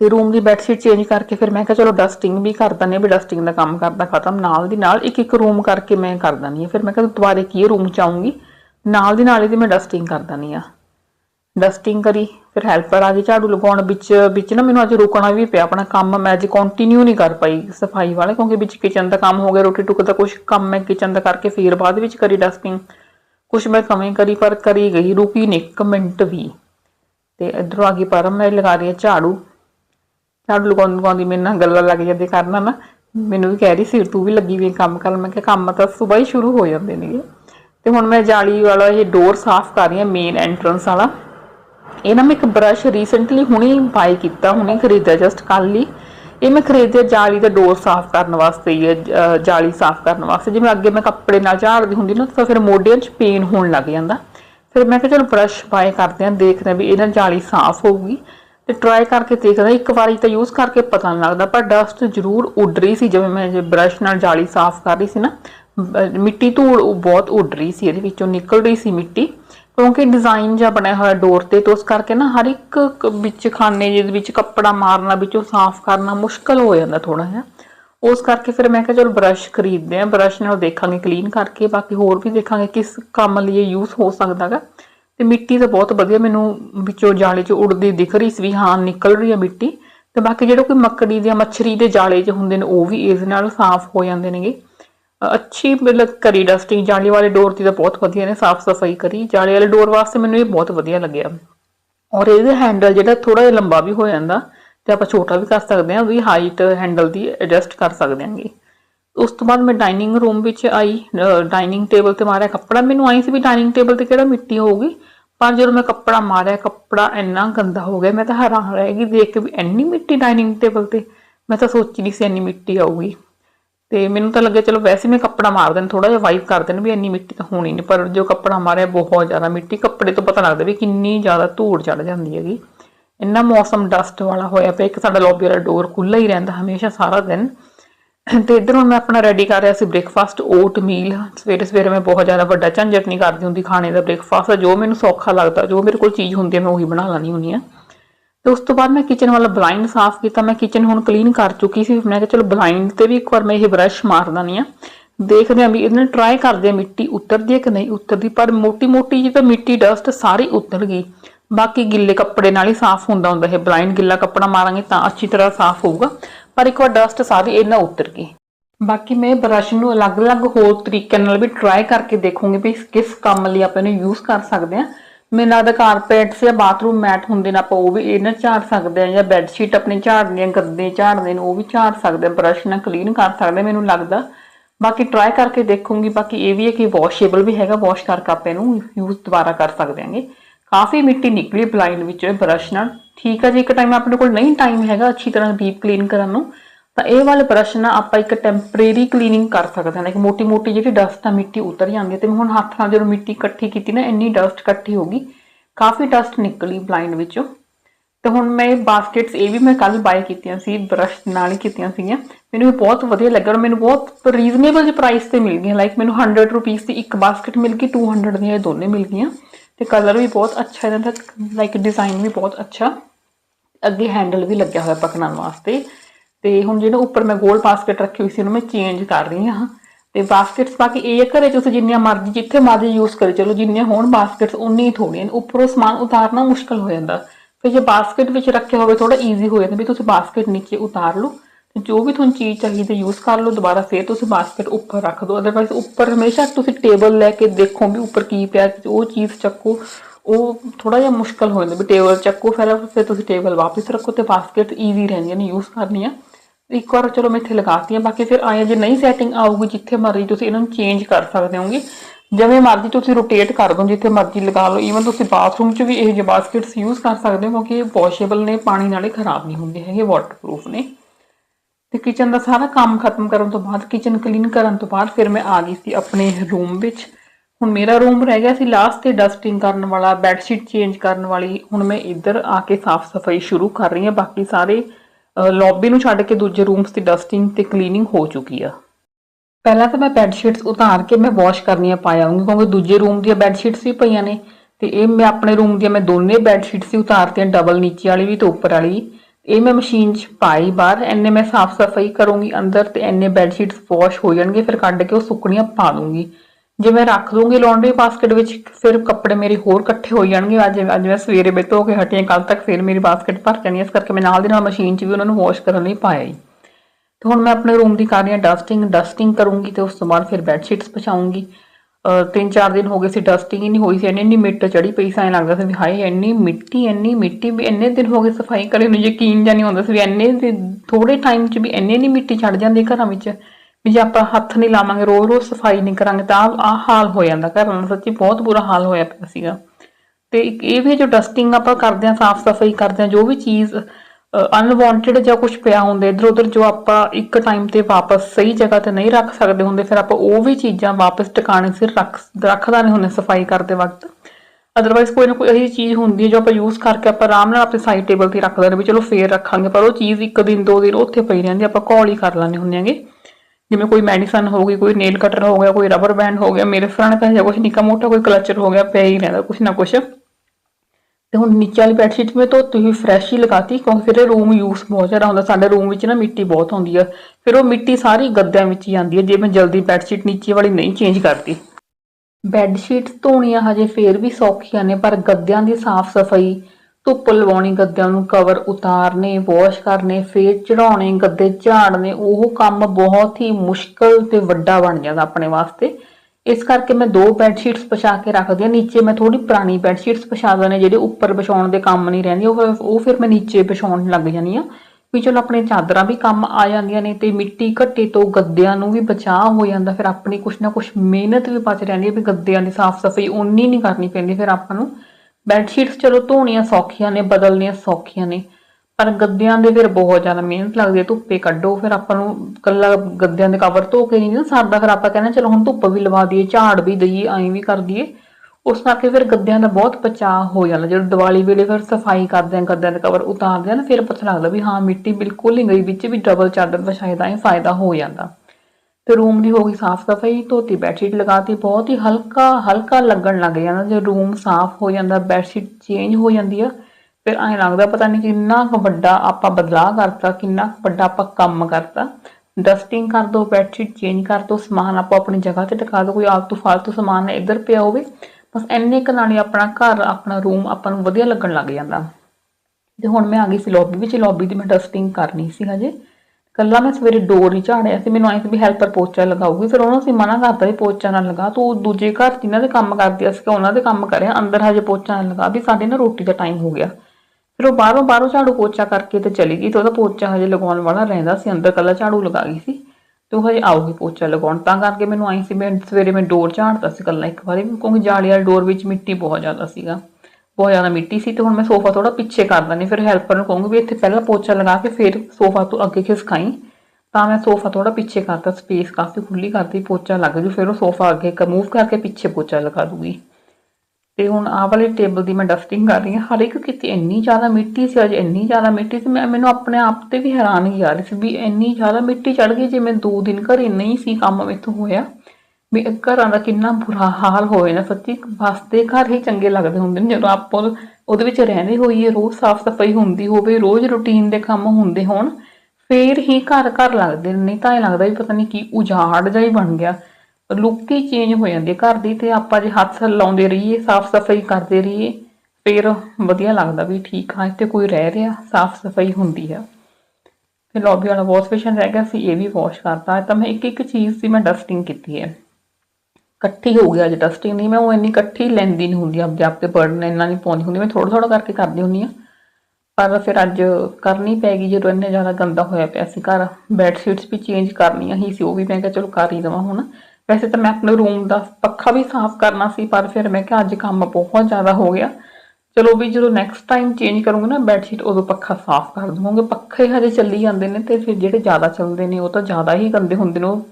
ਤੇ ਰੂਮ ਦੀ ਬੈੱਡਸ਼ੀਟ ਚੇਂਜ ਕਰਕੇ ਫਿਰ ਮੈਂ ਕਿਹਾ ਚਲੋ ਡਸਟਿੰਗ ਵੀ ਕਰ ਦਿੰਦੇ ਹਾਂ ਵੀ ਡਸਟਿੰਗ ਦਾ ਕੰਮ ਕਰਦਾ ਖਤਮ। ਨਾਲ ਦੀ ਨਾਲ ਇੱਕ ਇੱਕ ਰੂਮ ਕਰਕੇ ਮੈਂ ਕਰ ਦਿੰਦੀ ਹਾਂ। ਫਿਰ ਮੈਂ ਕਿਹਾ ਦੁਬਾਰੇ ਕੀ ਰੂਮ ਚ ਆਉਂਗੀ ਨਾਲ ਦੀ ਨਾਲ ਇਹਦੀ ਮੈਂ ਡਸਟਿੰਗ ਕਰ ਦਿੰਦੀ ਆ ਡਸਟਿੰਗ ਕਰੀ। ਫਿਰ ਹੈਲਪਰ ਆ ਗਈ ਝਾੜੂ ਲਗਾਉਣ ਵਿੱਚ ਵਿੱਚ ਨਾ ਮੈਨੂੰ ਅੱਜ ਰੁਕਣਾ ਵੀ ਪਿਆ, ਆਪਣਾ ਕੰਮ ਮੈਂ ਅੱਜ ਕੰਟੀਨਿਊ ਨਹੀਂ ਕਰ ਪਾਈ ਸਫ਼ਾਈ ਵਾਲਾ, ਕਿਉਂਕਿ ਵਿੱਚ ਕਿਚਨ ਦਾ ਕੰਮ ਹੋ ਗਿਆ, ਰੋਟੀ ਟੁੱਕ ਦਾ ਕੁਝ ਕੰਮ ਮੈਂ ਕਿਚਨ ਦਾ ਕਰਕੇ ਫਿਰ ਬਾਅਦ ਵਿੱਚ ਕਰੀ ਡਸਟਿੰਗ ਕੁਝ ਮੈਂ ਕਵੇਂ ਕਰੀ, ਪਰ ਕਰੀ ਗਈ, ਰੁਕੀ ਨਹੀਂ ਇੱਕ ਮਿੰਟ ਵੀ। ਤੇ ਇਧਰੋਂ ਆ ਗਈ ਪਰਮ ਮੈਂ ਲਗਾ ਰਹੀ ਹਾਂ ਝਾੜੂ। ਝਾੜੂ ਲਗਾਉਣ ਲਗਾਉਂਦੀ ਮੇਰੇ ਨਾਲ ਗੱਲਾਂ ਲੱਗ ਜਾਂਦੇ ਕਰਨਾ ਨਾ, ਮੈਨੂੰ ਵੀ ਕਹਿ ਰਹੀ ਸੀ, ਤੂੰ ਵੀ ਲੱਗੀ ਵੀ ਕੰਮ ਕਰਨ, ਮੈਂ ਕਿਹਾ ਕੰਮ ਤਾਂ ਸਵੇਰ ਹੀ ਸ਼ੁਰੂ ਹੋ ਜਾਂਦੇ ਨੇਗੇ। ਤੇ ਹੁਣ ਮੈਂ ਜਾਲੀ ਵਾਲਾ ਇਹ ਡੋਰ ਸਾਫ਼ ਕਰ ਰਹੀ ਹਾਂ ਮੇਨ ਐਂਟਰੈਂਸ ਵਾਲਾ। ਇਹ ਨਾ ਮੈਂ ਇੱਕ ਬ੍ਰਸ਼ ਰੀਸੈਂਟਲੀ ਹੁਣੇ ਬਾਈ ਕੀਤਾ ਹੁਣੇ ਖਰੀਦਿਆ ਜਸਟ ਕੱਲ ਹੀ। ਇਹ ਮੈਂ ਖਰੀਦਿਆ ਜਾਲੀ ਦਾ ਡੋਰ ਸਾਫ਼ ਕਰਨ ਵਾਸਤੇ ਹੀ ਹੈ, ਜਾਲੀ ਸਾਫ਼ ਕਰਨ ਵਾਸਤੇ। ਜਿਵੇਂ ਅੱਗੇ ਮੈਂ ਕੱਪੜੇ ਨਾਲ ਝਾੜਦੀ ਹੁੰਦੀ ਨਾ ਤਾਂ ਫਿਰ ਮੋਢਿਆਂ 'ਚ ਪੇਨ ਹੋਣ ਲੱਗ ਜਾਂਦਾ। ਫਿਰ ਮੈਂ ਕਿਹਾ ਚਲੋ ਬ੍ਰਸ਼ ਬਾਏ ਕਰਦੇ ਹਾਂ ਦੇਖਦੇ ਹਾਂ ਵੀ ਇਹਨਾਂ ਜਾਲੀ ਸਾਫ਼ ਹੋਊਗੀ। ਤੇ ਟਰਾਈ ਕਰਕੇ ਦੇਖਦਾ ਇੱਕ ਵਾਰੀ ਤਾਂ ਯੂਜ਼ ਕਰਕੇ ਪਤਾ ਨਹੀਂ ਲੱਗਦਾ ਪਰ ਡਸਟ ਜ਼ਰੂਰ ਉੱਡ ਰਹੀ ਸੀ। ਜਿਵੇਂ ਮੈਂ ਜੇ ਬ੍ਰਸ਼ ਨਾਲ ਜਾਲੀ ਸਾਫ਼ ਕਰ ਰਹੀ ਸੀ ਨਾ ਮਿੱਟੀ ਧੂੜ ਬਹੁਤ ਉੱਡ ਰਹੀ ਸੀ ਇਹਦੇ ਵਿੱਚੋਂ ਨਿਕਲ ਰਹੀ ਸੀ ਮਿੱਟੀ। ਕਿਉਂਕਿ ਡਿਜ਼ਾਈਨ ਜਿਹਾ ਬਣਿਆ ਹੋਇਆ ਡੋਰ ਤੇ ਤੇ ਉਸ ਕਰਕੇ ਨਾ ਹਰ ਇੱਕ ਕ- ਵਿੱਚ ਖਾਨੇ ਜਿਹਦੇ ਵਿੱਚ ਕੱਪੜਾ ਮਾਰਨਾ, ਵਿੱਚੋਂ ਸਾਫ਼ ਕਰਨਾ ਮੁਸ਼ਕਲ ਹੋ ਜਾਂਦਾ ਥੋੜਾ ਜਿਹਾ। ਉਸ ਕਰਕੇ ਫਿਰ ਮੈਂ ਕਿਹਾ ਚਲੋ ਬ੍ਰਸ਼ ਖਰੀਦਦੇ ਆ ਬ੍ਰਸ਼ ਨਾਲ ਦੇਖਾਂਗੇ ਕਲੀਨ ਕਰਕੇ, ਬਾਕੀ ਹੋਰ ਵੀ ਦੇਖਾਂਗੇ ਕਿਸ ਕੰਮ ਲਈ ਇਹ ਯੂਜ਼ ਹੋ ਸਕਦਾਗਾ ਤੇ ਮਿੱਟੀ ਤਾਂ ਬਹੁਤ ਵਧੀਆ ਮੈਨੂੰ ਵਿੱਚੋਂ ਜਾਲੇ 'ਚ ਉੜਦੀ ਦਿਖ ਰਹੀ ਸੀ ਵੀ ਹਾਂ, ਨਿਕਲ ਰਹੀ ਹੈ ਮਿੱਟੀ। ਤੇ ਬਾਕੀ ਜਿਹੜਾ ਕੋਈ ਮੱਕੜੀ ਜਾਂ ਮੱਛਰੀ ਦੇ ਜਾਲੇ 'ਚ ਹੁੰਦੇ ਨੇ, ਉਹ ਵੀ ਇਸ ਨਾਲ ਸਾਫ਼ ਹੋ ਜਾਂਦੇ ਨੇਗੇ। ਅੱਛੀ ਮਤਲਬ ਕਰੀ ਡਸਟਿੰਗ ਜਾਲੀ ਵਾਲੇ ਡੋਰ ਦੀ ਤਾਂ ਬਹੁਤ ਵਧੀਆ ਨੇ, ਸਾਫ਼ ਸਫ਼ਾਈ ਕਰੀ, ਜਾਲੀ ਵਾਲੇ ਡੋਰ ਵਾਸਤੇ ਮੈਨੂੰ ਇਹ ਬਹੁਤ ਵਧੀਆ ਲੱਗਿਆ। ਔਰ ਇਹਦੇ ਹੈਂਡਲ ਜਿਹੜਾ ਥੋੜਾ ਜਿਹਾ ਲੰਬਾ ਵੀ ਹੋ ਜਾਂਦਾ ਤੇ ਆਪਾਂ ਛੋਟਾ ਵੀ ਕਰ ਸਕਦੇ ਹਾਂ, ਉਹਦੀ ਹਾਈਟ ਹੈਂਡਲ ਦੀ ਐਡਜਸਟ ਕਰ ਸਕਦੇ ਹਾਂਗੇ। ਉਸ ਤੋਂ ਬਾਅਦ ਮੈਂ ਡਾਈਨਿੰਗ ਰੂਮ ਵਿੱਚ ਆਈ ਡਾਈਨਿੰਗ ਟੇਬਲ ਤੇ ਮਾਰਿਆ ਕੱਪੜਾ, ਮੈਨੂੰ ਆਈ ਸੀ ਵੀ ਡਾਈਨਿੰਗ ਟੇਬਲ ਤੇ ਕਿਹੜਾ ਮਿੱਟੀ ਹੋਊਗੀ, ਪਰ ਜਦੋਂ ਮੈਂ ਕੱਪੜਾ ਮਾਰਿਆ, ਕੱਪੜਾ ਇੰਨਾ ਗੰਦਾ ਹੋ ਗਿਆ, ਮੈਂ ਤਾਂ ਹੈਰਾਨ ਰਹਿ ਗਈ ਦੇਖ ਕੇ ਵੀ ਇੰਨੀ ਮਿੱਟੀ ਡਾਈਨਿੰਗ ਟੇਬਲ ਤੇ, ਮੈਂ ਤਾਂ ਸੋਚੀ ਨਹੀਂ ਸੀ ਇੰਨੀ ਮਿੱਟੀ ਆਊਗੀ। ਤੇ ਮੈਨੂੰ ਤਾਂ ਲੱਗਿਆ ਚਲੋ ਵੈਸੇ ਮੈਂ ਕੱਪੜਾ ਮਾਰ ਦੇਣ ਥੋੜਾ ਜਿਹਾ ਵਾਈਪ ਕਰ ਦੇਣ ਵੀ ਇੰਨੀ ਮਿੱਟੀ ਤਾਂ ਹੋਣੀ ਨਹੀਂ, ਪਰ ਜੋ ਕੱਪੜਾ ਮਾਰਿਆ ਬਹੁਤ ਜ਼ਿਆਦਾ ਮਿੱਟੀ, ਕੱਪੜੇ ਤੋਂ ਪਤਾ ਲੱਗਦਾ ਵੀ ਕਿੰਨੀ ਜ਼ਿਆਦਾ ਧੂੜ ਚੜ ਜਾਂਦੀ ਹੈਗੀ। ਇੰਨਾ ਮੌਸਮ ਡਸਟ ਵਾਲਾ ਹੋਇਆ ਪਿਆ, ਇੱਕ ਸਾਡਾ ਲੌਬੀ ਵਾਲਾ ਡੋਰ ਖੁੱਲਾ ਹੀ ਰਹਿੰਦਾ ਹਮੇਸ਼ਾ ਸਾਰਾ ਦਿਨ। ਤੇ ਇਧਰ ਮੈਂ ਆਪਣਾ ਰੈਡੀ ਕਰ ਰਿਹਾ ਸੀ ਬ੍ਰੇਕਫਾਸਟ ਓਟ ਮੀਲ ਸਵੇਰੇ ਸਵੇਰੇ ਮੈਂ ਬਹੁਤ ਜ਼ਿਆਦਾ ਵੱਡਾ ਝੰਜਟ ਨਹੀਂ ਕਰਦੀ ਹੁੰਦੀ ਖਾਣੇ ਦਾ ਬ੍ਰੇਕਫਾਸਟ ਜੋ ਮੈਨੂੰ ਸੌਖਾ ਲੱਗਦਾ, ਜੋ ਮੇਰੇ ਕੋਲ ਚੀਜ਼ ਹੁੰਦੀ ਹੈ ਮੈਂ ਉਹੀ ਬਣਾ ਲੈਣੀ ਹੁੰਦੀ ਆ ਤੇ ਉਸ ਤੋਂ ਬਾਅਦ ਮੈਂ ਕਿਚਨ ਵਾਲਾ ਬਲਾਈਂਡ ਸਾਫ਼ ਕੀਤਾ, ਮੈਂ ਕਿਚਨ ਹੁਣ ਕਲੀਨ ਕਰ ਚੁੱਕੀ ਸੀ। ਮੈਂ ਕਿਹਾ ਚਲੋ ਬਲਾਈਂਡ ਤੇ ਵੀ ਇੱਕ ਵਾਰ ਮੈਂ ਇਹ ਬ੍ਰਸ਼ ਮਾਰ ਦਨੀ ਆ ਦੇਖਦੇ ਆ ਵੀ ਇਹਨੇ ਟਰਾਈ ਕਰਦੇ ਆ ਮਿੱਟੀ ਉਤਰਦੀ ਹੈ ਕਿ ਨਹੀਂ ਉਤਰਦੀ, ਪਰ ਮੋਟੀ ਮੋਟੀ ਜਿਹੀ ਤਾਂ ਮਿੱਟੀ ਡਸਟ ਸਾਰੀ ਉਤਰ ਗਈ। ਬਾਕੀ ਗਿੱਲੇ ਕੱਪੜੇ ਨਾਲ ਹੀ ਸਾਫ਼ ਹੁੰਦਾ ਹੁੰਦਾ ਇਹ ਬਲਾਈਂਡ ਗਿੱਲਾ ਕੱਪੜਾ ਮਾਰਾਂਗੇ ਤਾਂ ਅੱਛੀ ਤਰ੍ਹਾਂ ਸਾਫ਼ ਹੋਊਗਾ। ਪਰ ਇੱਕ ਵਾਰ ਡਸਟ ਸਾਰੀ ਇਹਨਾਂ ਉਤਰ ਗਈ। ਬਾਕੀ ਮੈਂ ਬ੍ਰਸ਼ ਨੂੰ ਅਲੱਗ-ਅਲੱਗ ਹੋਰ ਤਰੀਕੇ ਨਾਲ ਵੀ ਟਰਾਈ ਕਰਕੇ ਦੇਖੂੰਗੀ ਵੀ ਕਿਸ ਕੰਮ ਲਈ ਆਪਾਂ ਇਹਨੂੰ ਯੂਜ਼ ਕਰ ਸਕਦੇ ਆ ਮੈਨੂੰ ਲੱਗਦਾ ਕਾਰਪੇਟਸ ਜਾਂ ਬਾਥਰੂਮ ਮੈਟ ਹੁੰਦੇ ਨੇ ਆਪਾਂ ਉਹ ਵੀ ਇਹਨਾਂ ਝਾੜ ਸਕਦੇ ਆ ਜਾਂ ਬੈੱਡ ਸ਼ੀਟ ਆਪਣੀ ਝਾੜਨੀ ਗੱਦੇ ਝਾੜਦੇ ਨੇ, ਉਹ ਵੀ ਝਾੜ ਸਕਦੇ ਆ ਬ੍ਰਸ਼ ਨਾਲ ਕਲੀਨ ਕਰ ਸਕਦੇ ਮੈਨੂੰ ਲੱਗਦਾ। ਬਾਕੀ ਟਰਾਈ ਕਰਕੇ ਦੇਖੂੰਗੀ, ਬਾਕੀ ਇਹ ਵੀ ਹੈ ਕਿ ਵਾਸ਼ੇਬਲ ਵੀ ਹੈਗਾ ਵਾਸ਼ ਕਰਕੇ ਆਪਾਂ ਇਹਨੂੰ ਯੂਜ਼ ਦੁਬਾਰਾ ਕਰ ਸਕਦੇ ਆਂਗੇ ਕਾਫੀ ਮਿੱਟੀ ਨਿਕਲੀ ਬਲਾਈਂਡ ਵਿੱਚ ਬ੍ਰਸ਼ ਨਾਲ। ਠੀਕ ਹੈ ਜੀ, ਇੱਕ ਟਾਈਮ ਆਪਣੇ ਕੋਲ ਨਹੀਂ ਟਾਈਮ ਹੈਗਾ, ਅੱਛੀ ਤਰ੍ਹਾਂ ਡੀਪ ਕਲੀਨ ਕਰਨ ਨੂੰ। ਤਾਂ ਇਹ ਵਾਲੇ ਬ੍ਰਸ਼ ਨਾਲ ਆਪਾਂ ਇੱਕ ਟੈਂਪਰੇਰੀ ਕਲੀਨਿੰਗ ਕਰ ਸਕਦੇ ਹਾਂ। ਇੱਕ ਮੋਟੀ ਮੋਟੀ ਜਿਹੜੀ ਡਸਟ ਆ, ਮਿੱਟੀ ਉਤਰ ਜਾਂਦੀ ਹੈ ਤੇ ਮੈਂ ਹੁਣ ਹੱਥ ਨਾਲ ਜਦੋਂ ਮਿੱਟੀ ਇਕੱਠੀ ਕੀਤੀ ਨਾ, ਇੰਨੀ ਡਸਟ ਇਕੱਠੀ ਹੋ ਗਈ, ਕਾਫੀ ਡਸਟ ਨਿਕਲੀ ਬਲਾਈਂਡ ਵਿੱਚੋਂ। ਤੇ ਹੁਣ ਮੈਂ ਬਾਸਕਟਸ ਇਹ ਵੀ ਮੈਂ ਕੱਲ ਬਾਏ ਕੀਤੀਆਂ ਸੀ ਬ੍ਰਸ਼ ਨਾਲ ਹੀ ਕੀਤੀਆਂ ਸੀਗੀਆਂ। ਮੈਨੂੰ ਇਹ ਬਹੁਤ ਵਧੀਆ ਲੱਗਾ ਔਰ ਮੈਨੂੰ ਬਹੁਤ ਰੀਜ਼ਨੇਬਲ ਜਿਹੇ ਪ੍ਰਾਈਸ ਤੇ ਮਿਲ ਗਈਆਂ। ਲਾਈਕ ਮੈਨੂੰ 100 ਰੁਪੀਸ ਦੀ ਇੱਕ ਬਾਸਕਟ ਮਿਲ ਗਈ 200 ਦੀਆਂ ਇਹ ਦੋਨੇ ਮਿਲ ਗਈਆਂ। ਤੇ ਕਲਰ ਵੀ ਬਹੁਤ ਅੱਛਾ ਇਹਨਾਂ ਦਾ ਲਾਈਕ ਡਿਜ਼ਾਈਨ ਵੀ ਬਹੁਤ ਅੱਛਾ। ਅੱਗੇ ਹੈਂਡਲ ਵੀ ਲੱਗਿਆ ਹੋਇਆ ਪਕੜਨ ਵਾਸਤੇ। ਤੇ ਹੁਣ ਜਿਹੜਾ ਉੱਪਰ ਮੈਂ ਗੋਲ ਬਾਸਕਟ ਰੱਖੀ ਹੋਈ ਸੀ, ਉਹਨੂੰ ਮੈਂ ਚੇਂਜ ਕਰ ਰਹੀ ਹਾਂ। ਤੇ ਬਾਸਕਟਸ ਬਾਕੀ ਇਹ ਹੈ ਚ ਤੁਸੀਂ ਜਿੰਨੀਆਂ ਮਰਜ਼ੀ, ਜਿੱਥੇ ਮਰਜ਼ੀ ਯੂਜ਼ ਕਰੇ ਚਲੋ ਜਿੰਨੀਆਂ ਹੋਣ ਬਾਸਕਟਸ ਉਨੀ ਹੀ ਥੋੜੀਆਂ ਨੇ। ਉੱਪਰੋਂ ਸਮਾਨ ਉਤਾਰਨਾ ਮੁਸ਼ਕਲ ਹੋ ਜਾਂਦਾ। ਫਿਰ ਜੇ ਬਾਸਕਟ ਵਿੱਚ ਰੱਖਿਆ ਹੋਵੇ ਥੋੜਾ ਈਜ਼ੀ ਹੋ ਜਾਂਦਾ ਵੀ ਤੁਸੀਂ ਬਾਸਕਟ ਨੀਚੇ ਉਤਾਰ ਲਓ। ਤੇ ਜੋ ਵੀ ਤੁਹਾਨੂੰ ਚੀਜ਼ ਚਾਹੀਦੀ ਯੂਜ਼ ਕਰ ਲਓ। ਦੁਬਾਰਾ ਫੇਰ ਤੁਸੀਂ ਬਾਸਕਟ ਉੱਪਰ ਰੱਖ ਦਿਓ। ਅਦਰਵਾਈਜ਼ ਉੱਪਰ ਹਮੇਸ਼ਾ ਤੁਸੀਂ ਟੇਬਲ ਲੈ ਕੇ ਦੇਖੋ ਵੀ ਉੱਪਰ ਕੀ ਪਿਆ ਉਹ ਚੀਜ਼ ਚੱਕੋ, ਉਹ ਥੋੜਾ ਜਿਹਾ ਮੁਸ਼ਕਲ ਹੋ ਜਾਂਦਾ ਵੀ ਟੇਬਲ ਚੱਕੋ। ਫਿਰ ਫਿਰ ਤੁਸੀਂ ਟੇਬਲ ਵਾਪਸ ਰੱਖੋ ਤੇ ਬਾਸਕਟ ਈਜ਼ੀ ਰਹਿੰਦੀਆਂ ਨੇ ਯੂਜ਼ ਕਰਨੀਆਂ। ਇੱਕ ਵਾਰ ਚਲੋ ਮੈਂ ਇੱਥੇ ਲਗਾਤੀਆਂ, ਬਾਕੀ ਫਿਰ ਆਏ ਜੇ ਨਹੀਂ ਸੈਟਿੰਗ ਆਊਗੀ ਜਿੱਥੇ ਮਰਜ਼ੀ ਤੁਸੀਂ ਇਹਨਾਂ ਨੂੰ ਚੇਂਜ ਕਰ ਸਕਦੇ ਹੋਗੇ। ਜਿਵੇਂ ਮਰਜ਼ੀ ਤੁਸੀਂ ਰੋਟੇਟ ਕਰ ਦੋ ਜਿੱਥੇ ਮਰਜ਼ੀ ਲਗਾ ਲਓ। ਈਵਨ ਤੁਸੀਂ ਬਾਥਰੂਮ 'ਚ ਵੀ ਇਹ ਜਿਹੇ ਬਾਸਕਟਸ ਯੂਜ਼ ਕਰ ਸਕਦੇ ਹੋ, ਕਿਉਂਕਿ ਇਹ ਵਾਸ਼ੇਬਲ ਨੇ, ਪਾਣੀ ਨਾਲੇ ਖਰਾਬ ਨਹੀਂ ਹੁੰਦੇ ਹੈਗੇ ਵਾਟਰਪ੍ਰੂਫ ਨੇ। ਤੇ ਕਿਚਨ ਦਾ ਸਾਰਾ ਕੰਮ ਖਤਮ ਕਰਨ ਤੋਂ ਬਾਅਦ ਕਿਚਨ ਕਲੀਨ ਕਰਨ ਤੋਂ ਬਾਅਦ ਫਿਰ ਮੈਂ ਆ ਗਈ ਸੀ ਆਪਣੇ ਰੂਮ ਵਿੱਚ। ਹੁਣ ਮੇਰਾ ਰੂਮ ਰਹਿ ਗਿਆ ਸੀ ਲਾਸਟ ਤੇ ਡਸਟਿੰਗ ਕਰਨ ਵਾਲਾ ਬੈੱਡ ਸ਼ੀਟ ਚੇਂਜ ਕਰਨ ਵਾਲੀ। ਹੁਣ ਮੈਂ ਇੱਧਰ ਆ ਕੇ ਸਾਫ਼ ਸਫ਼ਾਈ ਸ਼ੁਰੂ ਕਰ ਰਹੀ ਹਾਂ, ਬਾਕੀ ਸਾਰੇ ਲੌਬੀ ਨੂੰ ਛੱਡ ਕੇ ਦੂਜੇ ਰੂਮਸ ਦੀ ਡਸਟਿੰਗ ਤੇ ਕਲੀਨਿੰਗ ਹੋ ਚੁੱਕੀ ਆ। ਪਹਿਲਾਂ ਤਾਂ ਮੈਂ ਬੈੱਡ ਸ਼ੀਟਸ ਉਤਾਰ ਕੇ ਮੈਂ ਵਾਸ਼ ਕਰਨੀਆਂ ਪਾਇਆਉਂਗੀ ਕਿਉਂਕਿ ਦੂਜੇ ਰੂਮ ਦੀਆਂ ਬੈੱਡ ਸ਼ੀਟਸ ਵੀ ਪਈਆਂ ਨੇ। ਤੇ ਇਹ ਮੈਂ ਆਪਣੇ ਰੂਮ ਦੀਆਂ ਮੈਂ ਦੋਨੇ ਬੈੱਡ ਸ਼ੀਟਸ ਹੀ ਉਤਾਰਤੀਆਂ ਡਬਲ ਨੀਚੇ ਵਾਲੀ ਵੀ ਤੇ ਉੱਪਰ ਵਾਲੀ। ਵੀ। ਇਹ ਮੈਂ ਮਸ਼ੀਨ 'ਚ ਪਾਈ ਬਾਹਰ ਐਨੇ ਮੈਂ ਸਾਫ਼ ਸਫ਼ਾਈ ਕਰੂੰਗੀ ਅੰਦਰ ਤੇ ਐਨੇ ਬੈੱਡ ਸ਼ੀਟਸ ਵਾਸ਼ ਹੋ ਜਾਣਗੇ, ਫਿਰ ਕੱਢ ਕੇ ਉਹ ਸੁੱਕਣੀਆਂ ਪਾ ਦੂੰਗੀ। ਜੇ ਮੈਂ ਰੱਖ ਦੂੰਗੀ ਲਾਂਡਰੀ ਬਾਸਕਟ ਵਿੱਚ, ਫਿਰ ਕੱਪੜੇ ਮੇਰੇ ਹੋਰ ਇਕੱਠੇ ਹੋ ਜਾਣਗੇ। ਅੱਜ ਅੱਜ ਮੈਂ ਸਵੇਰੇ ਬੇ ਧੋ ਕੇ ਹਟੀਆਂ ਕੱਲ ਤੱਕ ਫਿਰ ਮੇਰੀ ਬਾਸਕਟ ਭਰ ਜਾਣੀ ਹੈ। ਇਸ ਕਰਕੇ ਮੈਂ ਨਾਲ ਦੀ ਨਾਲ ਮਸ਼ੀਨ 'ਚ ਵੀ ਉਹਨਾਂ ਨੂੰ ਵਾਸ਼ ਕਰਨ ਲਈ ਪਾਇਆ ਹੀ। ਤੇ ਹੁਣ ਮੈਂ ਆਪਣੇ ਰੂਮ ਦੀ ਕਰ ਰਹੀ ਹਾਂ ਡਸਟਿੰਗ ਡਸਟਿੰਗ ਕਰੂੰਗੀ ਤੇ ਉਸ ਤੋਂ ਬਾਅਦ ਫਿਰ ਬੈੱਡ ਸ਼ੀਟਸ ਪਛਾਉਂਗੀ ਤਿੰਨ ਚਾਰ ਦਿਨ ਹੋ ਗਏ ਸੀ ਡਸਟਿੰਗ ਹੀ ਨਹੀਂ ਹੋਈ ਸੀ। ਇੰਨੀ ਇੰਨੀ ਮਿੱਟ ਚੜੀ ਪਈ ਸੀ। ਐਂ ਲੱਗਦਾ ਸੀ ਵੀ ਹਾਏ, ਇੰਨੀ ਮਿੱਟੀ ਇੰਨੀ ਮਿੱਟੀ ਵੀ ਇੰਨੇ ਦਿਨ ਹੋ ਗਏ ਸਫ਼ਾਈ ਕਰੇ ਨੂੰ ਯਕੀਨ ਜਾਂ ਨਹੀਂ ਹੁੰਦਾ ਸੀ ਵੀ ਇੰਨੇ ਥੋੜੇ ਟਾਈਮ 'ਚ ਵੀ ਇੰਨੇ ਨਹੀਂ ਮਿੱਟੀ ਛੱਡ ਜਾਂਦੀ ਘਰਾਂ ਵਿੱਚ। ਵੀ ਜੇ ਆਪਾਂ ਹੱਥ ਨਹੀਂ ਲਾਵਾਂਗੇ, ਰੋਜ਼ ਰੋਜ਼ ਸਫ਼ਾਈ ਨਹੀਂ ਕਰਾਂਗੇ, ਤਾਂ ਆਹ ਹਾਲ ਹੋ ਜਾਂਦਾ ਘਰਾਂ ਦਾ ਸੱਚੀ ਬਹੁਤ ਬੁਰਾ ਹਾਲ ਹੋਇਆ ਪਿਆ ਸੀਗਾ। ਤੇ ਇੱਕ ਇਹ ਵੀ ਜੋ ਡਸਟਿੰਗ ਆਪਾਂ ਕਰਦੇ ਆਂ ਸਾਫ਼ ਸਫ਼ਾਈ ਕਰਦੇ ਆਂ ਜੋ ਵੀ ਚੀਜ਼ ਅਨਵਾਂਟਡ ਜਾਂ ਕੁਝ ਪਿਆ ਹੁੰਦਾ, ਇਧਰ ਉਧਰ ਜੋ ਆਪਾਂ ਇੱਕ ਟਾਈਮ ਤੇ ਵਾਪਸ ਸਹੀ ਜਗ੍ਹਾ ਤੇ ਨਹੀਂ ਰੱਖ ਸਕਦੇ ਹੁੰਦੇ, ਫਿਰ ਆਪਾਂ ਉਹ ਵੀ ਚੀਜ਼ਾਂ ਵਾਪਸ ਟਿਕਾਣੇ ਸਿਰ ਰੱਖ, ਰੱਖਦਾ ਨਹੀਂ ਹੁੰਦੇ ਸਫ਼ਾਈ ਕਰਦੇ ਵਕਤ। ਅਦਰਵਾਈਜ਼ ਕੋਈ ਨਾ ਕੋਈ ਇਹੀ ਚੀਜ਼ ਹੁੰਦੀ ਹੈ ਜੋ ਆਪਾਂ ਯੂਜ਼ ਕਰਕੇ ਆਪਾਂ ਆਰਾਮ ਨਾਲ ਆਪਣੇ ਸਾਈਡ ਟੇਬਲ ਤੇ ਰੱਖ ਲੈਂਦੇ ਵੀ ਚਲੋ ਫੇਰ ਰੱਖਾਂਗੇ, ਪਰ ਉਹ ਚੀਜ਼ ਇੱਕ ਦਿਨ, ਦੋ ਦਿਨ ਉੱਥੇ ਪਈ ਰਹਿੰਦੀ, ਆਪਾਂ ਕਾਲ ਹੀ ਕਰ ਲੈਂਦੇ ਹੁੰਦੇ ਆਂਗੇ ਜਿਵੇਂ ਕੋਈ ਮੈਡੀਸਨ ਹੋ ਗਈ, ਕੋਈ ਨੇਲ ਕਟਰ ਹੋ ਗਿਆ, ਕੋਈ ਰਬਰ ਬੈਂਡ ਹੋ ਗਿਆ, ਮੇਰੇ ਫਰਾਣੇ ਤਾਂ ਜਾਂ ਕੁਝ ਨਿੱਕਾ ਮੋਟਾ ਕੋਈ ਕਲਚਰ ਹੋ ਗਿਆ, ਪਿਆ ਹੀ ਰਹਿੰਦਾ ਕੁਝ ਨਾ ਕੁਛ। ਤੇ ਹੁਣ ਨੀਚੇ ਵਾਲੀ ਬੈਡਸ਼ੀਟ ਮੈਂ ਧੋਤੀ ਹੋਈ ਫਰੈਸ਼ ਹੀ ਲਗਾਤੀ, ਕਿਉਂਕਿ ਫਿਰ ਰੂਮ ਯੂਸ ਬਹੁਤ ਜ਼ਿਆਦਾ ਹੁੰਦਾ, ਸਾਡੇ ਰੂਮ ਵਿੱਚ ਨਾ ਮਿੱਟੀ ਬਹੁਤ ਹੁੰਦੀ ਆ। ਫਿਰ ਉਹ ਮਿੱਟੀ ਸਾਰੀ ਗੱਦਿਆਂ ਵਿੱਚ ਹੀ ਆਉਂਦੀ ਹੈ ਜੇ ਮੈਂ ਜਲਦੀ ਬੈਡਸ਼ੀਟ ਨੀਚੇ ਵਾਲੀ ਨਹੀਂ ਚੇਂਜ ਕਰਦੀ। ਬੈੱਡ ਸ਼ੀਟਸ ਧੋਣੀਆਂ ਹਜੇ ਫੇਰ ਵੀ ਸੌਖੀਆਂ ਨੇ, ਪਰ ਗੱਦਿਆਂ ਦੀ ਸਾਫ਼ ਸਫ਼ਾਈ ਧੁੱਪ ਲਵਾਉਣੀ, ਗੱਦਿਆਂ ਨੂੰ ਕਵਰ ਉਤਾਰਨੇ, ਵਾਸ਼ ਕਰਨੇ, ਫੇਰ ਚੜਾਉਣੇ ਗੱਦੇ ਝਾੜਨੇ, ਉਹ ਕੰਮ ਬਹੁਤ ਹੀ ਮੁਸ਼ਕਲ ਤੇ ਵੱਡਾ ਬਣ ਜਾਂਦਾ ਆਪਣੇ ਵਾਸਤੇ। ਇਸ ਕਰਕੇ ਮੈਂ ਦੋ ਬੈੱਡ ਸ਼ੀਟਸ ਵਿਛਾ ਕੇ ਰੱਖਦੀ ਹਾਂ। ਨੀਚੇ ਮੈਂ ਥੋੜੀ ਪੁਰਾਣੀ ਬੈੱਡ ਸ਼ੀਟਸ ਵਿਛਾ ਦਨੇ ਜਿਹੜੇ ਉੱਪਰ ਵਿਛਾਉਣ ਦੇ ਕੰਮ ਨਹੀਂ ਰਹਿੰਦੀ। ਉਹ ਫਿਰ- ਉਹ ਫਿਰ ਮੈਂ ਨੀਚੇ ਵਿਛਾਉਣ ਲੱਗ ਜਾਂਦੀ ਆ ਵੀ ਚਲੋ ਆਪਣੇ ਚਾਦਰਾਂ ਵੀ ਕੰਮ ਆ ਜਾਂਦੀਆਂ ਨੇ ਤੇ ਮਿੱਟੀ ਘੱਟੇ ਤੋਂ ਗੱਦਿਆਂ ਨੂੰ ਵੀ ਬਚਾਅ ਹੋ ਜਾਂਦਾ। ਫਿਰ ਆਪਣੀ ਕੁਛ ਨਾ ਕੁਛ ਮਿਹਨਤ ਵੀ ਬਚ ਰਹਿੰਦੀ ਹੈ ਵੀ ਗੱਦਿਆਂ ਦੀ ਸਾਫ਼ ਸਫ਼ਾਈ ਓਨੀ ਨਹੀਂ ਕਰਨੀ ਪੈਂਦੀ। ਫਿਰ ਆਪਾਂ ਨੂੰ ਬੈੱਡਸ਼ੀਟਸ ਚਲੋ ਧੋਣੀਆਂ ਸੌਖੀਆਂ ਨੇ, ਬਦਲਣੀਆਂ ਸੌਖੀਆਂ ਨੇ, ਪਰ ਗੱਦਿਆਂ ਦੇ ਫਿਰ ਬਹੁਤ ਜ਼ਿਆਦਾ ਮਿਹਨਤ ਲੱਗਦੀ ਹੈ, ਧੁੱਪੇ ਕੱਢੋ, ਫਿਰ ਆਪਾਂ ਨੂੰ ਕੱਲਾ ਗੱਦਿਆਂ ਦੇ ਕਵਰ ਧੋ ਕੇ ਨਹੀਂ ਨਾ ਸਰਦਾ ਫਿਰ ਆਪਾਂ ਕਹਿੰਦੇ ਚਲੋ ਹੁਣ ਧੁੱਪ ਵੀ ਲਵਾ ਦਈਏ, ਝਾੜ ਵੀ ਦਈਏ, ਐਂ ਵੀ ਕਰ ਦਈਏ, ਉਸ ਕਰਕੇ ਫਿਰ ਗੱਦਿਆਂ ਦਾ ਬਹੁਤ ਬਚਾਅ ਹੋ ਜਾਂਦਾ, ਜਦੋਂ ਦੀਵਾਲੀ ਵੇਲੇ ਫਿਰ ਸਫ਼ਾਈ ਕਰਦੇ ਆ ਗੱਦਿਆਂ ਦਾ ਕਵਰ ਉਤਾਰਦੇ ਆ ਨਾ ਫਿਰ ਪਤਾ ਲੱਗਦਾ ਵੀ ਹਾਂ, ਮਿੱਟੀ ਬਿਲਕੁਲ ਨਹੀਂ ਗਈ, ਵਿੱਚ ਵੀ ਡਬਲ ਚਾਦਰ ਵਿਛਾਏ ਦਾ ਹੀ ਫਾਇਦਾ ਹੋ ਜਾਂਦਾ। ਤੇ ਰੂਮ ਦੀ ਹੋ ਗਈ ਸਾਫ਼ ਸਫ਼ਾਈ, ਧੋਤੀ ਬੈਡਸ਼ੀਟ ਲਗਾਤੀ, ਬਹੁਤ ਹੀ ਹਲਕਾ ਹਲਕਾ ਲੱਗਣ ਲੱਗ ਜਾਂਦਾ ਜੇ ਰੂਮ ਸਾਫ਼ ਹੋ ਜਾਂਦਾ ਬੈਡਸ਼ੀਟ ਚੇਂਜ ਹੋ ਜਾਂਦੀ ਆ, ਫਿਰ ਐਂ ਲੱਗਦਾ ਪਤਾ ਨਹੀਂ ਕਿੰਨਾ ਕੁ ਵੱਡਾ ਆਪਾਂ ਬਦਲਾਅ ਕਰਤਾ, ਕਿੰਨਾ ਕੁ ਵੱਡਾ ਆਪਾਂ ਕੰਮ ਕਰਤਾ। ਡਸਟਿੰਗ ਕਰ ਦੋ ਬੈਡਸ਼ੀਟ ਚੇਂਜ ਕਰ ਦੋ, ਸਮਾਨ ਆਪਾਂ ਆਪਣੀ ਜਗ੍ਹਾ ਤੇ ਟਿਕਾ ਦੋ, ਕੋਈ ਆਲਤੂ ਫਾਲਤੂ ਸਮਾਨ ਇੱਧਰ ਪਿਆ ਹੋਵੇ, ਬਸ ਇੰਨੇ ਕੁ ਨਾਲ ਹੀ ਆਪਣਾ ਘਰ, ਆਪਣਾ ਰੂਮ ਆਪਾਂ ਨੂੰ ਵਧੀਆ ਲੱਗਣ ਲੱਗ ਜਾਂਦਾ। ਤੇ ਹੁਣ ਮੈਂ ਆ ਗਈ ਸੀ ਲੌਬੀ ਵਿੱਚ ਲੌਬੀ ਦੀ ਮੈਂ ਡਸਟਿੰਗ ਕਰਨੀ ਸੀ ਹਜੇ। ਕੱਲਾ ਮੈਂ ਸਵੇਰੇ ਡੋਰ ਹੀ ਝਾੜਿਆ ਸੀ, ਮੈਨੂੰ ਆਏ ਸੀ ਵੀ ਹੈਲਪਰ ਪੋਚਾ ਲਗਾਉਗੀ ਫਿਰ ਉਹਨੂੰ ਅਸੀਂ ਮਨਾ ਕਰਤਾ ਵੀ ਪੋਚਾ ਨਾ ਲਗਾ, ਤੂੰ ਦੂਜੇ ਘਰ ਜਿਨ੍ਹਾਂ ਦੇ ਕੰਮ ਕਰਦੀ ਸੀ ਉਹਨਾਂ ਦੇ ਕੰਮ ਕਰਿਆ, ਅੰਦਰ ਹਜੇ ਪੋਚਾ ਨਾ ਲਗਾ, ਵੀ ਸਾਡੇ ਨਾ ਰੋਟੀ ਦਾ ਟਾਈਮ ਹੋ ਗਿਆ। ਫਿਰ ਉਹ ਬਾਹਰੋਂ ਬਾਹਰੋਂ ਝਾੜੂ ਪੋਚਾ ਕਰਕੇ ਤੇ ਚਲੀ ਗਈ ਤੇ ਉਹਦਾ ਪੋਚਾ ਹਜੇ ਲਗਾਉਣ ਵਾਲਾ ਰਹਿੰਦਾ ਸੀ, ਅੰਦਰ ਕੱਲਾ ਝਾੜੂ ਲਗਾ ਗਈ ਸੀ ਤੇ ਉਹ ਹਜੇ ਆਊਗੀ ਪੋਚਾ ਲਗਾਉਣ। ਤਾਂ ਕਰਕੇ ਮੈਨੂੰ ਆਈ ਸੀ ਮੈਂ ਸਵੇਰੇ ਮੈਂ ਡੋਰ ਝਾੜਦਾ ਸੀ ਕੱਲਾ ਇੱਕ ਵਾਰੀ, ਕਿਉਂਕਿ ਜਾਲੀ ਵਾਲੀ ਡੋਰ ਵਿੱਚ ਮਿੱਟੀ ਬਹੁਤ ਜ਼ਿਆਦਾ ਸੀਗਾ। ਬਹੁਤ ਜ਼ਿਆਦਾ ਮਿੱਟੀ ਸੀ ਤੇ ਹੁਣ ਮੈਂ ਸੋਫਾ ਥੋੜਾ ਪਿੱਛੇ ਕਰ ਦਿੰਦੀ ਫਿਰ ਹੈਲਪਰ ਨੂੰ ਕਹੂੰਗੀ ਵੀ ਇੱਥੇ ਪਹਿਲਾਂ ਪੋਚਾ ਲਗਾ ਕੇ ਫਿਰ ਸੋਫਾ ਤੋਂ ਅੱਗੇ ਖਿਸਕਾਈ। ਤਾਂ ਮੈਂ ਸੋਫਾ ਥੋੜਾ ਪਿੱਛੇ ਕਰਤਾ ਸਪੇਸ ਕਾਫੀ ਖੁੱਲੀ ਕਰਤੀ, ਪੋਚਾ ਲੱਗ ਜੂ, ਫਿਰ ਉਹ ਸੋਫਾ ਅੱਗੇ ਮੂਵ ਕਰਕੇ ਪਿੱਛੇ ਪੋਚਾ ਲਗਾ ਦੂਗੀ। ਤੇ ਹੁਣ ਆਹ ਵਾਲੇ ਟੇਬਲ ਦੀ ਮੈਂ ਡਸਟਿੰਗ ਕਰ ਰਹੀ ਹਾਂ। ਹਰ ਇੱਕ ਕਿਤੇ ਇੰਨੀ ਜ਼ਿਆਦਾ ਮਿੱਟੀ ਸੀ, ਅੱਜ ਇੰਨੀ ਜ਼ਿਆਦਾ ਮਿੱਟੀ ਸੀ, ਮੈਂ, ਮੈਨੂੰ ਆਪਣੇ ਆਪ ਤੇ ਵੀ ਹੈਰਾਨਗੀ ਆ ਰਹੀ ਸੀ ਵੀ ਇੰਨੀ ਜ਼ਿਆਦਾ ਮਿੱਟੀ ਚੜ ਗਈ ਜਿਵੇਂ ਦੋ ਦਿਨ ਘਰੇ ਨਹੀਂ ਸੀ ਕੰਮ ਮੇਥੋਂ ਹੋਇਆ। ਵੀ ਘਰਾਂ ਦਾ ਕਿੰਨਾ ਬੁਰਾ ਹਾਲ ਹੋਏ ਨਾ ਸੱਚੀ ਵਸਦੇ ਘਰ ਹੀ ਚੰਗੇ ਲੱਗਦੇ ਹੁੰਦੇ ਨੇ, ਜਦੋਂ ਆਪਾਂ ਉਹਦੇ ਵਿੱਚ ਰਹਿੰਦੇ ਹੋਈਏ, ਰੋਜ਼ ਸਾਫ਼ ਸਫ਼ਾਈ ਹੁੰਦੀ ਹੋਵੇ, ਰੋਜ਼ ਰੁਟੀਨ ਦੇ ਕੰਮ ਹੁੰਦੇ ਹੋਣ, ਫੇਰ ਹੀ ਘਰ ਘਰ ਲੱਗਦੇ ਨਹੀਂ ਤਾਂ ਇਹ ਲੱਗਦਾ ਵੀ ਪਤਾ ਨਹੀਂ ਕੀ ਉਜਾੜ ਜਿਹਾ ਹੀ ਬਣ ਗਿਆ। ਲੁੱਕ ਹੀ ਚੇਂਜ ਹੋ ਜਾਂਦੀ ਹੈ ਘਰ ਦੀ ਤੇ ਆਪਾਂ ਜੇ ਹੱਥ ਲਾਉਂਦੇ ਰਹੀਏ, ਸਾਫ਼ ਸਫ਼ਾਈ ਕਰਦੇ ਰਹੀਏ, ਫੇਰ ਵਧੀਆ ਲੱਗਦਾ ਵੀ ਠੀਕ ਆ ਇੱਥੇ ਕੋਈ ਰਹਿ ਰਿਹਾ, ਸਾਫ਼ ਸਫ਼ਾਈ ਹੁੰਦੀ ਆ। ਫਿਰ ਲੌਬੀ ਵਾਲਾ ਵਾਸ਼ ਬੇਸ਼ਨ ਰਹਿ ਗਿਆ ਸੀ, ਇਹ ਵੀ ਵਾਸ਼ ਕਰਤਾ। ਤਾਂ ਮੈਂ ਇੱਕ ਇੱਕ ਚੀਜ਼ ਦੀ ਮੈਂ ਡਸਟਿੰਗ ਕੀਤੀ ਹੈ। ਇਕੱਠੀ ਹੋ ਗਿਆ ਅੱਜ ਡਸਟਿੰਗ ਨਹੀਂ, ਮੈਂ ਉਹ ਇੰਨੀ ਇਕੱਠੀ ਲੈਂਦੀ ਨਹੀਂ ਹੁੰਦੀ, ਆਪਦੇ ਆਪ ਤੇ ਬਰਡਨ ਇੰਨਾ ਨਹੀਂ ਪਾਉਂਦੀ ਹੁੰਦੀ, ਮੈਂ ਥੋੜਾ ਥੋੜਾ ਕਰਕੇ ਕਰਦੀ ਹੁੰਦੀ ਆ ਪਰ ਫਿਰ ਅੱਜ ਕਰਨੀ ਪੈ ਗਈ, ਜਦੋਂ ਇੰਨੇ ਜ਼ਿਆਦਾ ਗੰਦਾ ਹੋਇਆ ਪਿਆ ਸੀ ਘਰ ਬੈੱਡ ਸ਼ੀਟਸ ਵੀ ਚੇਂਜ ਕਰਨੀਆਂ ਹੀ ਸੀ, ਉਹ ਵੀ ਮੈਂ ਕਿਹਾ ਚਲੋ ਕਰ ਹੀ ਦਵਾਂ ਹੁਣ। ਵੈਸੇ ਤਾਂ ਮੈਂ ਆਪਣੇ ਰੂਮ ਦਾ ਪੱਖਾ ਵੀ ਸਾਫ਼ ਕਰਨਾ ਸੀ, ਪਰ ਫਿਰ ਮੈਂ ਕਿਹਾ ਅੱਜ ਕੰਮ ਬਹੁਤ ਜ਼ਿਆਦਾ ਹੋ ਗਿਆ। ਚਲੋ ਵੀ ਜਦੋਂ ਨੈਕਸਟ ਟਾਈਮ ਚੇਂਜ ਕਰੂੰਗਾ ਨਾ ਬੈੱਡ ਸ਼ੀਟ ਉਦੋਂ ਪੱਖਾ ਸਾਫ਼ ਕਰ ਦਵਾਂਗੇ। ਪੱਖੇ ਹਜੇ ਚੱਲੀ ਜਾਂਦੇ ਨੇ ਤੇ ਫਿਰ ਜਿਹੜੇ ਜ਼ਿਆਦਾ ਚੱਲਦੇ ਨੇ, ਉਹ ਤਾਂ ਜ਼ਿਆਦਾ ਹੀ ਗੰਦੇ ਹੁੰਦੇ ਨੇ, ਉਹ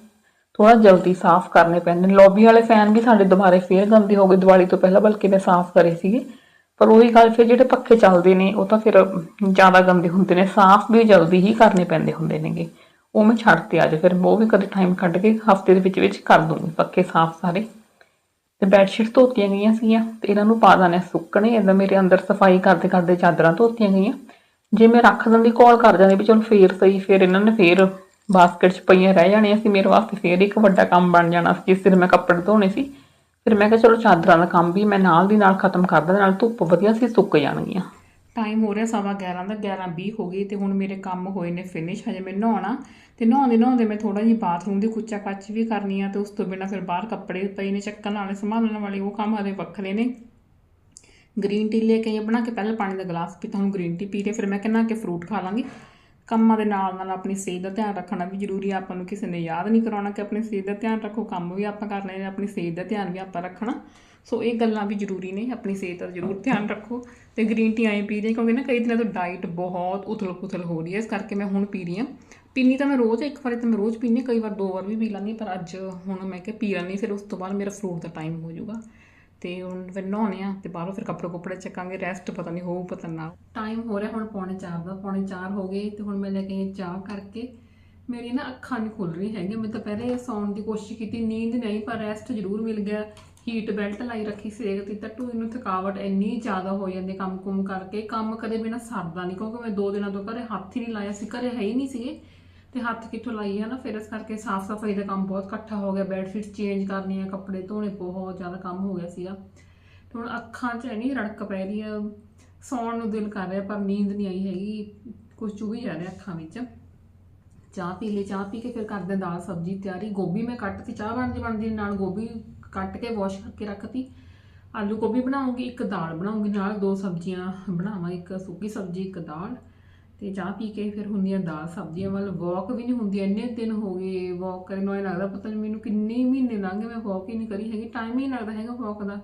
ਥੋੜਾ ਜਲਦੀ ਸਾਫ਼ ਕਰਨੇ ਪੈਂਦੇ ਨੇ। ਲੌਬੀ ਵਾਲੇ ਫੈਨ ਵੀ ਸਾਡੇ ਦੁਬਾਰੇ ਫੇਰ ਗੰਦੇ ਹੋ ਗਏ ਦੀਵਾਲੀ ਤੋਂ ਪਹਿਲਾਂ, ਬਲਕਿ ਮੈਂ ਸਾਫ਼ ਕਰੇ ਸੀਗੇ। ਪਰ ਉਹੀ ਗੱਲ ਫਿਰ ਜਿਹੜੇ ਪੱਖੇ ਚੱਲਦੇ ਨੇ, ਉਹ ਤਾਂ ਫਿਰ ਜ਼ਿਆਦਾ ਗੰਦੇ ਹੁੰਦੇ ਨੇ। ਸਾਫ਼ ਵੀ ਜਲਦੀ ਹੀ ਕਰਨੇ ਪੈਂਦੇ ਹੁੰਦੇ ਨੇਗੇ। ਉਹ ਮੈਂ ਛੱਡਤੇ ਅੱਜ ਫਿਰ ਉਹ ਵੀ ਕਦੇ ਟਾਈਮ ਕੱਢ ਕੇ ਹਫ਼ਤੇ ਦੇ ਵਿੱਚ ਵਿੱਚ ਕਰ ਦੂੰਗੀ ਪੱਕੇ ਸਾਫ਼ ਸਾਰੇ। ਤੇ ਬੈੱਡ ਧੋਤੀਆਂ ਗਈਆਂ ਸੀਗੀਆਂ, ਤੇ ਇਹਨਾਂ ਨੂੰ ਪਾ ਦਾਨੇ ਸੁੱਕਣੇ। ਇਹਦਾ ਮੇਰੇ ਅੰਦਰ ਸਫ਼ਾਈ ਕਰਦੇ ਕਰਦੇ ਚਾਦਰਾਂ ਧੋਤੀਆਂ ਗਈਆਂ। ਜੇ ਮੈਂ ਰੱਖ ਦਿੰਦੀ ਕਾਲ ਕਰ ਜਾਂਦੀ ਵੀ ਚਲੋ ਫੇਰ ਸਹੀ, ਫੇਰ ਇਹਨਾਂ ਨੇ ਫੇਰ ਬਾਸਕਟ 'ਚ ਪਈਆਂ ਰਹਿ ਜਾਣੀਆਂ ਸੀ ਮੇਰੇ ਵਾਸਤੇ, ਫੇਰ ਇੱਕ ਵੱਡਾ ਕੰਮ ਬਣ ਜਾਣਾ ਸੀ, ਜਿਸ ਦਿਨ ਮੈਂ ਕੱਪੜੇ ਧੋਣੇ ਸੀ। ਫਿਰ ਮੈਂ ਕਿਹਾ ਚਲੋ ਚਾਦਰਾਂ ਦਾ ਕੰਮ ਵੀ ਮੈਂ ਨਾਲ ਦੀ ਨਾਲ ਖਤਮ ਕਰ ਦਿੰਦਾ ਨਾਲ ਧੁੱਪ ਵਧੀਆ ਸੀ, ਸੁੱਕ ਜਾਣਗੀਆਂ। ਟਾਈਮ ਹੋ ਰਿਹਾ ਸਵਾ 11 ਦਾ 11:20 ਹੋ ਗਈ ਤੇ ਹੁਣ ਮੇਰੇ ਕੰਮ ਹੋਏ ਨੇ ਫਿਨਿਸ਼ ਹਜੇ ਮੈਂ ਨਹਾਉਣਾ। ਤੇ ਨਹਾਉਂਦੇ ਨਹਾਉਂਦੇ ਮੈਂ ਥੋੜਾ ਜਿਹਾ ਬਾਥਰੂਮ ਦੀ ਕੁੱਚਾ ਕੱਚ ਵੀ ਕਰਨੀ ਆ ਤੇ ਉਸ ਤੋਂ ਬਿਨਾ ਫਿਰ ਬਾਹਰ ਕੱਪੜੇ ਪਏ ਨੇ ਚੱਕਣ ਵਾਲੇ, ਸੰਭਾਲਣ ਵਾਲੇ, ਉਹ ਕੰਮ ਹਲੇ ਵੱਖਰੇ ਨੇ। ਗ੍ਰੀਨ ਟੀ ਲੈ ਕੇ ਆਈ ਬਣਾ ਕੇ ਪਹਿਲਾਂ ਪਾਣੀ ਦਾ ਗਲਾਸ ਪੀਤਾ, ਹੁਣ ਗ੍ਰੀਨ ਟੀ ਪੀ ਰਹੇ, ਫਿਰ ਮੈਂ ਕਹਿੰਦਾ ਕਿ ਫਰੂਟ ਖਾ ਲਾਂਗੀ। ਕੰਮਾਂ ਦੇ ਨਾਲ ਨਾਲ ਆਪਣੀ ਸਿਹਤ ਦਾ ਧਿਆਨ ਰੱਖਣਾ ਵੀ ਜ਼ਰੂਰੀ ਆ। ਆਪਾਂ ਨੂੰ ਕਿਸੇ ਨੇ ਯਾਦ ਨਹੀਂ ਕਰਾਉਣਾ ਕਿ ਆਪਣੀ ਸਿਹਤ ਦਾ ਧਿਆਨ ਰੱਖੋ, ਕੰਮ ਵੀ ਆਪਾਂ ਕਰਨੇ ਨੇ, ਆਪਣੀ ਸਿਹਤ ਦਾ ਧਿਆਨ ਵੀ ਆਪਾਂ ਰੱਖਣਾ। ਸੋ ਇਹ ਗੱਲਾਂ ਵੀ ਜ਼ਰੂਰੀ ਨੇ, ਆਪਣੀ ਸਿਹਤ ਦਾ ਜ਼ਰੂਰ ਧਿਆਨ ਰੱਖੋ। ਤੇ ਗ੍ਰੀਨ ਟੀ ਆਏ ਪੀ ਰਹੀ ਕਿਉਂਕਿ ਨਾ ਕਈ ਦਿਨਾਂ ਤੋਂ ਡਾਈਟ ਬਹੁਤ ਉਥਲ-ਪੁਥਲ ਹੋ ਰਹੀ ਹੈ, ਇਸ ਕਰਕੇ ਮੈਂ ਹੁਣ ਪੀ ਰਹੀ ਹਾਂ। ਪੀਣੀ ਤਾਂ ਮੈਂ ਰੋਜ਼, ਇੱਕ ਵਾਰੀ ਤਾਂ ਮੈਂ ਰੋਜ਼ ਪੀਣੀ ਕਈ ਵਾਰ ਦੋ ਵਾਰ ਵੀ ਪੀ ਲੈਂਦੀ ਪਰ ਅੱਜ ਹੁਣ ਮੈਂ ਕਿਹਾ ਪੀ ਲੈਂਦੀ ਫਿਰ ਉਸ ਤੋਂ ਬਾਅਦ ਮੇਰਾ ਫਰੂਟ ਦਾ ਟਾਈਮ ਹੋ ਜਾਊਗਾ। ਤੇ ਹੁਣ ਫਿਰ ਨਹਾਉਣੇ ਆ ਤੇ ਬਾਹਰੋਂ ਫਿਰ ਕੱਪੜੇ ਕੁੱਪੜੇ ਚੱਕਾਂਗੇ ਰੈਸਟ ਪਤਾ ਨਹੀਂ ਹੋਊ, ਪਤਾ ਨਾ ਟਾਈਮ ਹੋ ਰਿਹਾ ਹੁਣ ਪੌਣੇ 4 ਦਾ, ਪੌਣੇ 4 ਹੋ ਗਏ ਤੇ ਹੁਣ ਮੈਂ ਲੈ ਕੇ ਚਾਹ ਕਰਕੇ। ਮੇਰੀ ਨਾ ਅੱਖਾਂ ਨਹੀਂ ਖੁੱਲ ਰਹੀ ਹੈਗੀ ਮੈਂ ਤਾਂ ਪਹਿਲੇ ਸੌਣ ਦੀ ਕੋਸ਼ਿਸ਼ ਕੀਤੀ, ਨੀਂਦ ਨਹੀਂ, ਪਰ ਰੈਸਟ ਜ਼ਰੂਰ ਮਿਲ ਗਿਆ। ਹੀਟ ਬੈਲਟ ਲਾਈ ਰੱਖੀ ਸੇਕ ਤੇ ਟੂ ਇਹਨੂੰ ਥਕਾਵਟ ਇੰਨੀ ਜ਼ਿਆਦਾ ਹੋ ਜਾਂਦੀ ਕੰਮ ਕੁਮ ਕਰਕੇ। ਕੰਮ ਕਦੇ ਬਿਨਾ ਸਰਦਾ ਨਹੀਂ ਕਿਉਂਕਿ ਮੈਂ ਦੋ ਦਿਨਾਂ ਤੋਂ ਘਰੇ ਹੱਥ ਹੀ ਨਹੀਂ ਲਾਇਆ ਸੀ, ਘਰੇ ਹੈ ਹੀ ਨਹੀਂ ਸੀਗੇ। ਤੇ ਹੱਥ ਕਿੱਥੋਂ ਲਾਈ ਹੈ ਨਾ, ਫਿਰ ਇਸ ਕਰਕੇ ਸਾਫ਼ ਸਫ਼ਾਈ ਦਾ ਕੰਮ ਬਹੁਤ ਇਕੱਠਾ ਹੋ ਗਿਆ ਬੈੱਡ ਸ਼ੀਟ ਚੇਂਜ ਕਰਨੀਆਂ ਕੱਪੜੇ ਧੋਣੇ ਬਹੁਤ ਜ਼ਿਆਦਾ ਕੰਮ ਹੋ ਗਿਆ ਸੀਗਾ। ਤੇ ਹੁਣ ਅੱਖਾਂ 'ਚ ਨਹੀਂ ਰੜਕ ਪੈ ਰਹੀ ਆ, ਸੌਣ ਨੂੰ ਦਿਲ ਕਰ ਰਿਹਾ, ਪਰ ਨੀਂਦ ਨਹੀਂ ਆਈ ਹੈਗੀ ਕੁਝ ਚੁਭੀ ਜਾ ਰਿਹਾ ਅੱਖਾਂ ਵਿੱਚ। ਚਾਹ ਪੀ ਲਈ, ਚਾਹ ਪੀ ਕੇ ਫਿਰ ਕਰਦੇ ਦਾਲ ਸਬਜ਼ੀ ਤਿਆਰੀ, ਗੋਭੀ ਮੈਂ ਕੱਟਤੀ ਚਾਹ ਬਣਦੀ ਬਣਦੀ ਨਾਲ ਗੋਭੀ ਕੱਟ ਕੇ ਵਾਸ਼ ਕਰਕੇ ਰੱਖਤੀ। ਆਲੂ ਗੋਭੀ ਬਣਾਉਂਗੀ, ਇੱਕ ਦਾਲ ਬਣਾਉਂਗੀ, ਨਾਲ ਦੋ ਸਬਜ਼ੀਆਂ ਬਣਾਵਾਂ, ਇੱਕ ਸੁੱਕੀ ਸਬਜ਼ੀ, ਇੱਕ ਦਾਲ। ਤੇ ਚਾਹ ਪੀ ਕੇ ਫਿਰ ਹੁੰਦੀਆਂ ਦਾਲ ਸਬਜ਼ੀਆਂ ਵੱਲ ਵਾਕ ਵੀ ਨਹੀਂ ਹੁੰਦੀ, ਇੰਨੇ ਦਿਨ ਹੋ ਗਏ ਵਾਕ ਕਰਨ ਨੂੰ, ਐਂ ਲੱਗਦਾ ਪਤਾ ਨਹੀਂ ਮੈਨੂੰ ਕਿੰਨੇ ਮਹੀਨੇ ਲੰਘ ਗਏ, ਮੈਂ ਵਾਕ ਹੀ ਨਹੀਂ ਕਰੀ ਹੈਗੀ ਟਾਈਮ ਹੀ ਨਹੀਂ ਲੱਗਦਾ ਹੈਗਾ ਵਾਕ ਦਾ।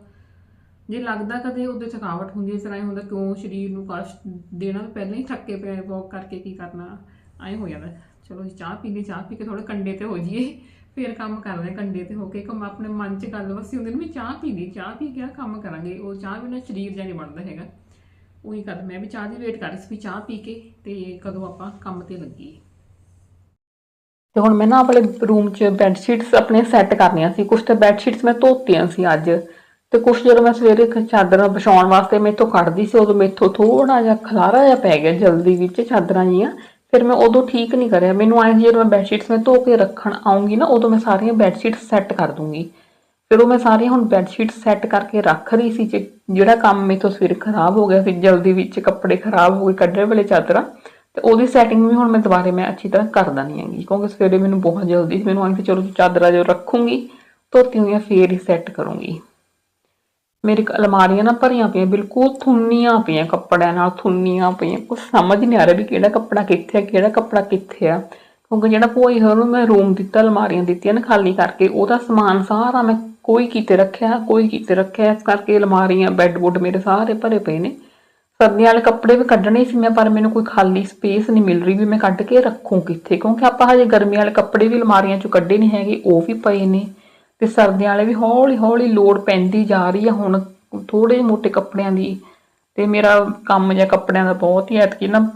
ਜੇ ਲੱਗਦਾ ਕਦੇ ਉਹਦੇ ਥਕਾਵਟ ਹੁੰਦੀ ਹੈ ਫਿਰ ਐਂ ਹੁੰਦਾ ਕਿਉਂ ਸਰੀਰ ਨੂੰ ਕਸ਼ਟ ਦੇਣਾ, ਪਹਿਲਾਂ ਹੀ ਥੱਕੇ ਪਏ ਵਾਕ ਕਰਕੇ ਕੀ ਕਰਨਾ, ਐਂ ਹੋ ਜਾਂਦਾ। ਚਲੋ ਚਾਹ ਪੀ ਲਈ ਚਾਹ ਪੀ ਕੇ ਥੋੜੇ ਕੰਡੇ ਤੇ ਹੋ ਜਾਈਏ, ਫਿਰ ਕੰਮ ਕਰਦੇ ਹਾਂ ਕੰਡੇ ਤੇ ਹੋ ਕੇ ਕੰਮ ਆਪਣੇ ਮਨ 'ਚ ਗੱਲ ਵਸੀ ਹੁੰਦੀ ਨੇ, ਵੀ ਚਾਹ ਪੀ ਲਈ ਚਾਹ ਪੀ ਕੇ ਆਹ ਕੰਮ ਕਰਾਂਗੇ, ਉਹ ਚਾਹ ਬਿਨਾਂ ਸਰੀਰ ਜਿਹਾ ਨਹੀਂ ਬਣਦਾ ਹੈਗਾ। ਉਹੀ ਕਰ ਮੈਂ ਵੀ ਚਾਹ ਦੀ ਵੇਟ ਕਰ ਰਹੀ ਸੀ ਵੀ ਚਾਹ ਪੀ ਕੇ ਤੇ ਕਦੋਂ ਆਪਾਂ ਕੰਮ ਤੇ ਲੱਗੀਏ ਤੇ ਹੁਣ ਮੈਂ ਨਾ ਆਪਣੇ ਰੂਮ 'ਚ ਬੈੱਡ ਸ਼ੀਟਸ ਆਪਣੇ ਸੈੱਟ ਕਰਨੀਆਂ ਸੀ ਕੁਝ ਤਾਂ ਬੈੱਡ ਸ਼ੀਟਸ ਮੈਂ ਧੋਤੀਆਂ ਸੀ ਅੱਜ। ਤੇ ਕੁਝ ਜਦੋਂ ਮੈਂ ਸਵੇਰੇ ਇੱਕ ਚਾਦਰਾਂ ਵਿਛਾਉਣ ਵਾਸਤੇ ਮੇਥੋਂ ਕੱਢਦੀ ਸੀ, ਉਦੋਂ ਮੇਥੋਂ ਥੋੜਾ ਜਿਹਾ ਖਲਾਰਾ ਜਿਹਾ ਪੈ ਗਿਆ ਜਲਦੀ ਵਿੱਚ ਚਾਦਰਾਂ ਜੀਆਂ। ਫਿਰ ਮੈਂ ਉਦੋਂ ਠੀਕ ਨਹੀਂ ਕਰਿਆ। ਮੈਨੂੰ ਐਂ ਜਦੋਂ ਮੈਂ ਬੈੱਡ ਸ਼ੀਟਸ ਮੈਂ ਧੋ ਕੇ ਰੱਖਣ ਆਉਂਗੀ ਨਾ, ਉਦੋਂ ਮੈਂ ਸਾਰੀਆਂ ਬੈੱਡ ਸ਼ੀਟਸ ਸੈੱਟ ਕਰ ਦੂੰਗੀ। ਫਿਰ ਉਹ ਮੈਂ ਸਾਰੀਆਂ ਹੁਣ ਬੈੱਡ ਸ਼ੀਟਸ ਸੈੱਟ ਕਰਕੇ ਰੱਖ ਰਹੀ ਸੀ ਜੇ- ਜਿਹੜਾ ਕੰਮ ਮੇਰੇ ਤੋਂ ਸਵੇਰੇ ਖਰਾਬ ਹੋ ਗਿਆ ਸੀ ਜਲਦੀ ਵਿੱਚ ਕੱਪੜੇ ਖਰਾਬ ਹੋ ਗਏ ਕੱਢਣ ਵਾਲੇ ਚਾਦਰਾਂ, ਤੇ ਉਹਦੀ ਸੈਟਿੰਗ ਵੀ ਹੁਣ ਮੈਂ ਦੁਬਾਰੇ ਮੈਂ ਅੱਛੀ ਤਰ੍ਹਾਂ ਕਰ ਦਣੀ ਹੈਗੀ, ਕਿਉਂਕਿ ਸਵੇਰੇ ਮੈਨੂੰ ਬਹੁਤ ਜਲਦੀ ਸੀ ਮੈਨੂੰ ਐਂ ਸੀ ਚਲੋ ਚਾਦਰਾਂ ਜੋ ਰੱਖੂੰਗੀ, ਧੋਤੀ ਹੋਈਆਂ ਫੇਰ ਹੀ ਸੈੱਟ ਕਰੂੰਗੀ। ਮੇਰੇ ਅਲਮਾਰੀਆਂ ਨਾ ਭਰੀਆਂ ਪਈਆਂ, ਬਿਲਕੁਲ ਥੁੰਨੀਆਂ ਪਈਆਂ ਕੱਪੜਿਆਂ ਨਾਲ, ਥੁੰਨੀਆਂ ਪਈਆਂ ਕੁਝ ਸਮਝ ਨਹੀਂ ਆ ਰਿਹਾ ਵੀ ਕਿਹੜਾ ਕੱਪੜਾ ਕਿੱਥੇ ਹੈ ਕਿਹੜਾ ਕੱਪੜਾ ਕਿੱਥੇ ਆ। ਕਿਉਂਕਿ ਜਿਹੜਾ ਭੋਈ ਹੋਇਆ ਉਹਨੂੰ ਮੈਂ ਰੂਮ ਦਿੱਤਾ, ਅਲਮਾਰੀਆਂ ਦਿੱਤੀਆਂ ਨਾ ਖਾਲੀ ਕਰਕੇ, ਉਹਦਾ ਸਮਾਨ ਸਾਰਾ ਮੈਂ ਕੋਈ ਕਿਤੇ ਰੱਖਿਆ, ਕੋਈ ਕਿਤੇ ਰੱਖਿਆ, ਇਸ ਕਰਕੇ ਅਲਮਾਰੀਆਂ ਬੈੱਡ ਬੁੱਡ ਮੇਰੇ ਸਾਰੇ ਭਰੇ ਪਏ ਨੇ। ਸਰਦੀਆਂ ਵਾਲੇ ਕੱਪੜੇ ਵੀ ਕੱਢਣੇ ਸੀ ਮੈਂ, ਪਰ ਮੈਨੂੰ ਕੋਈ ਖਾਲੀ ਸਪੇਸ ਨਹੀਂ ਮਿਲ ਰਹੀ ਵੀ ਮੈਂ ਕੱਢ ਕੇ ਰੱਖੂੰ ਕਿੱਥੇ, ਕਿਉਂਕਿ ਆਪਾਂ ਹਜੇ ਗਰਮੀ ਵਾਲੇ ਕੱਪੜੇ ਵੀ ਅਲਮਾਰੀਆਂ ਚੋਂ ਕੱਢੇ ਨਹੀਂ ਹੈਗੇ, ਉਹ ਵੀ ਪਏ ਨੇ। ਤੇ ਸਰਦੀਆਂ ਵਾਲੇ ਵੀ ਹੌਲੀ ਹੌਲੀ ਲੋਡ ਪੈਂਦੀ ਜਾ ਰਹੀ ਆ, ਹੁਣ ਥੋੜੇ ਮੋਟੇ ਕੱਪੜਿਆਂ ਦੀ। ਤੇ ਮੇਰਾ ਕੰਮ ਜਾਂ ਕੱਪੜਿਆਂ ਦਾ ਬਹੁਤ ਹੀ ਐਤਕੀ ਨਾ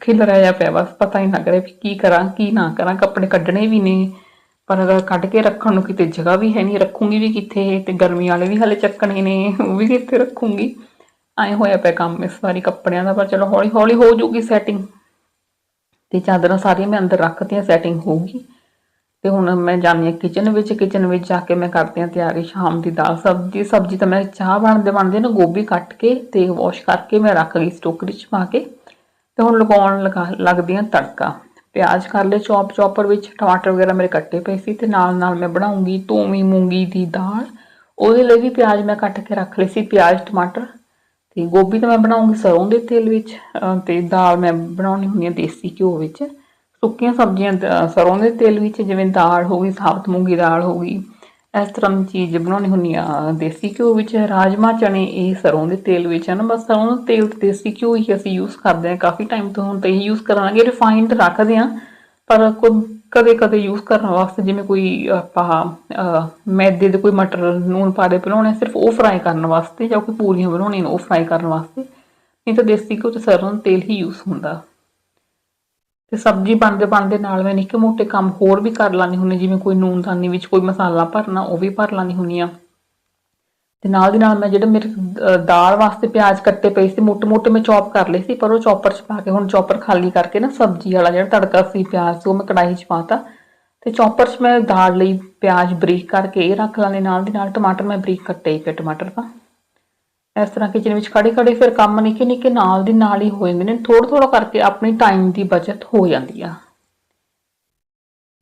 ਖਿਲ ਰਿਹਾ ਪਿਆ ਬਸ ਪਤਾ ਹੀ ਨਾ ਕਰੇ ਵੀ ਕੀ ਕਰਾਂ, ਕੀ ਨਾ ਕਰਾਂ, ਕੱਪੜੇ ਕੱਢਣੇ ਵੀ ਨੇ। ਪਰ ਅਗਰ ਕੱਢ ਕੇ ਰੱਖਣ ਨੂੰ ਕਿਤੇ ਜਗ੍ਹਾ ਵੀ ਹੈ ਨਹੀਂ, ਰੱਖੂੰਗੀ ਵੀ ਕਿੱਥੇ? ਤੇ ਗਰਮੀ ਵਾਲੇ ਵੀ ਹਲੇ ਚੱਕਣੇ ਨੇ, ਉਹ ਵੀ ਕਿੱਥੇ ਰੱਖੂੰਗੀ? ਐ ਹੋਇਆ ਪਿਆ ਕੰਮ ਇਸ ਵਾਰੀ ਕੱਪੜਿਆਂ ਦਾ, ਪਰ ਚਲੋ ਹੌਲੀ ਹੌਲੀ ਹੋ ਜੂਗੀ ਸੈਟਿੰਗ ਤੇ ਚਾਦਰਾਂ ਸਾਰੀਆਂ ਮੈਂ ਅੰਦਰ ਰੱਖਤੀਆਂ ਸੈਟਿੰਗ ਹੋਊਗੀ। ਤੇ ਹੁਣ ਮੈਂ ਜਾਂਦੀ ਹਾਂ ਕਿਚਨ ਵਿੱਚ ਕਿਚਨ ਵਿੱਚ ਜਾ ਕੇ ਮੈਂ ਕਰਦੀ ਹਾਂ ਤਿਆਰੀ ਸ਼ਾਮ ਦੀ ਦਾਲ ਸਬਜ਼ੀ ਸਬਜ਼ੀ ਤਾਂ ਮੈਂ ਚਾਹ ਬਣਦੇ ਬਣਦੇ ਨਾ ਗੋਭੀ ਕੱਟ ਕੇ ਤੇ ਵਾਸ਼ ਕਰਕੇ ਮੈਂ ਰੱਖ ਲਈ ਸਟੋਕਰੀ 'ਚ ਪਾ ਕੇ। ਤੇ ਹੁਣ ਲਗਾਉਣ ਲਗਾ, ਲੱਗਦੀ ਹਾਂ ਤੜਕਾ। ਪਿਆਜ਼ ਕਰ ਲਏ ਚੌਪ ਚੌਪਰ ਵਿੱਚ, ਟਮਾਟਰ ਵਗੈਰਾ ਮੇਰੇ ਕੱਟੇ ਪਏ ਸੀ ਤੇ ਨਾਲ ਨਾਲ ਮੈਂ ਬਣਾਉਂਗੀ ਧੂਮੀ ਮੂੰਗੀ ਦੀ ਦਾਲ। ਉਹਦੇ ਲਈ ਵੀ ਪਿਆਜ਼ ਮੈਂ ਕੱਟ ਕੇ ਰੱਖ ਲਈ ਸੀ, ਪਿਆਜ਼, ਟਮਾਟਰ ਤੇ ਗੋਭੀ ਤਾਂ ਮੈਂ ਬਣਾਉਂਗੀ ਸਰੋਂ ਦੇ ਤੇਲ ਵਿੱਚ, ਅਹ ਤੇ ਦਾਲ ਮੈਂ ਬਣਾਉਣੀ ਹੁੰਦੀ ਹੈ ਦੇਸੀ ਘਿਓ ਵਿੱਚ। ਸੁੱਕੀਆਂ ਸਬਜ਼ੀਆਂ ਸਰੋਂ ਦੇ ਤੇਲ ਵਿੱਚ ਜਿਵੇਂ ਦਾਲ ਹੋ ਗਈ, ਸਾਬਤ ਮੂੰਗੀ ਦਾਲ ਹੋ ਗਈ ਇਸ ਤਰ੍ਹਾਂ ਦੀ ਚੀਜ਼ ਬਣਾਉਣੀ ਹੁੰਦੀ ਆ, ਦੇਸੀ ਘਿਓ ਵਿੱਚ ਰਾਜਮਾ ਚਣੇ ਇਹ ਸਰੋਂ ਦੇ ਤੇਲ ਵਿੱਚ ਹੈ ਨਾ, ਬਸ ਸਰੋਂ ਦਾ ਤੇਲ ਤੇ ਦੇਸੀ ਘਿਓ ਹੀ ਅਸੀਂ ਯੂਜ਼ ਕਰਦੇ ਹਾਂ, ਕਾਫੀ ਟਾਈਮ ਤੋਂ ਹੁਣ ਤਾਂ ਇਹ ਯੂਜ਼ ਕਰਾਂਗੇ ਰਿਫਾਈਨਡ ਰੱਖਦੇ ਹਾਂ, ਪਰ ਕਦੇ ਕਦੇ ਯੂਜ਼ ਕਰਨ ਵਾਸਤੇ ਜਿਵੇਂ ਕੋਈ ਆਪਾਂ ਮੈਦੇ ਦੇ ਕੋਈ ਮਟਰ ਨੂਨ ਪਾ ਦੇ ਬਣਾਉਣੇ, ਸਿਰਫ ਉਹ ਫਰਾਈ ਕਰਨ ਵਾਸਤੇ ਜਾਂ ਕੋਈ ਪੂਰੀਆਂ ਬਣਾਉਣੀਆਂ ਨੇ ਉਹ ਫਰਾਈ ਕਰਨ ਵਾਸਤੇ, ਨਹੀਂ ਤਾਂ ਦੇਸੀ ਘਿਓ ਤੇ ਸਰੋਂ ਦਾ ਤੇਲ ਹੀ ਯੂਜ਼ ਹੁੰਦਾ। ਤੇ ਸਬਜ਼ੀ ਬਣਦੇ ਬਣਦੇ ਨਾਲ ਮੈਂ ਨਿੱਕੇ ਮੋਟੇ ਕੰਮ ਹੋਰ ਵੀ ਕਰ ਲਾਂਦੀ ਹੁੰਦੀ, ਜਿਵੇਂ ਕੋਈ ਨੂਨਦਾਨੀ ਵਿੱਚ ਕੋਈ ਮਸਾਲਾ ਭਰਨਾ, ਉਹ ਵੀ ਭਰ ਲਾਂਦੀ ਹੁੰਦੀ ਆ ਤੇ ਨਾਲ ਦੀ ਨਾਲ ਮੈਂ ਜਿਹੜੇ ਮੇਰੇ ਦਾਲ ਵਾਸਤੇ ਪਿਆਜ਼ ਕੱਟੇ ਪਏ ਸੀ ਮੋਟੇ ਮੋਟੇ ਮੈਂ ਚੌਪ ਕਰ ਲਏ ਸੀ, ਪਰ ਉਹ ਚੌਪਰ 'ਚ ਪਾ ਕੇ ਹੁਣ ਚੌਪਰ ਖਾਲੀ ਕਰਕੇ ਨਾ ਸਬਜ਼ੀ ਵਾਲਾ ਜਿਹੜਾ ਤੜਕਾ ਸੀ ਪਿਆਜ਼ ਸੀ ਉਹ ਮੈਂ ਕੜਾਹੀ 'ਚ ਪਾਤਾ ਤੇ। ਚੌਪਰ 'ਚ ਮੈਂ ਦਾਲ ਲਈ ਪਿਆਜ਼ ਬਰੀਕ ਕਰਕੇ ਇਹ ਰੱਖ ਲਾਂਗੇ ਨਾਲ ਦੀ ਨਾਲ ਟਮਾਟਰ ਮੈਂ ਬਰੀਕ ਕੱਟੇ ਹੀ ਪਏ ਟਮਾਟਰ ਤਾਂ ਇਸ ਤਰ੍ਹਾਂ ਕਿਚਨ ਵਿੱਚ ਖੜੇ ਖੜੇ ਫਿਰ ਕੰਮ ਨਿੱਕੇ ਨਿੱਕੇ ਨਾਲ ਦੀ ਨਾਲ ਹੀ ਹੋ ਜਾਂਦੇ ਨੇ ਥੋੜਾ ਥੋੜਾ ਕਰਕੇ ਆਪਣੀ ਟਾਈਮ ਦੀ ਬਚਤ ਹੋ ਜਾਂਦੀ ਆ।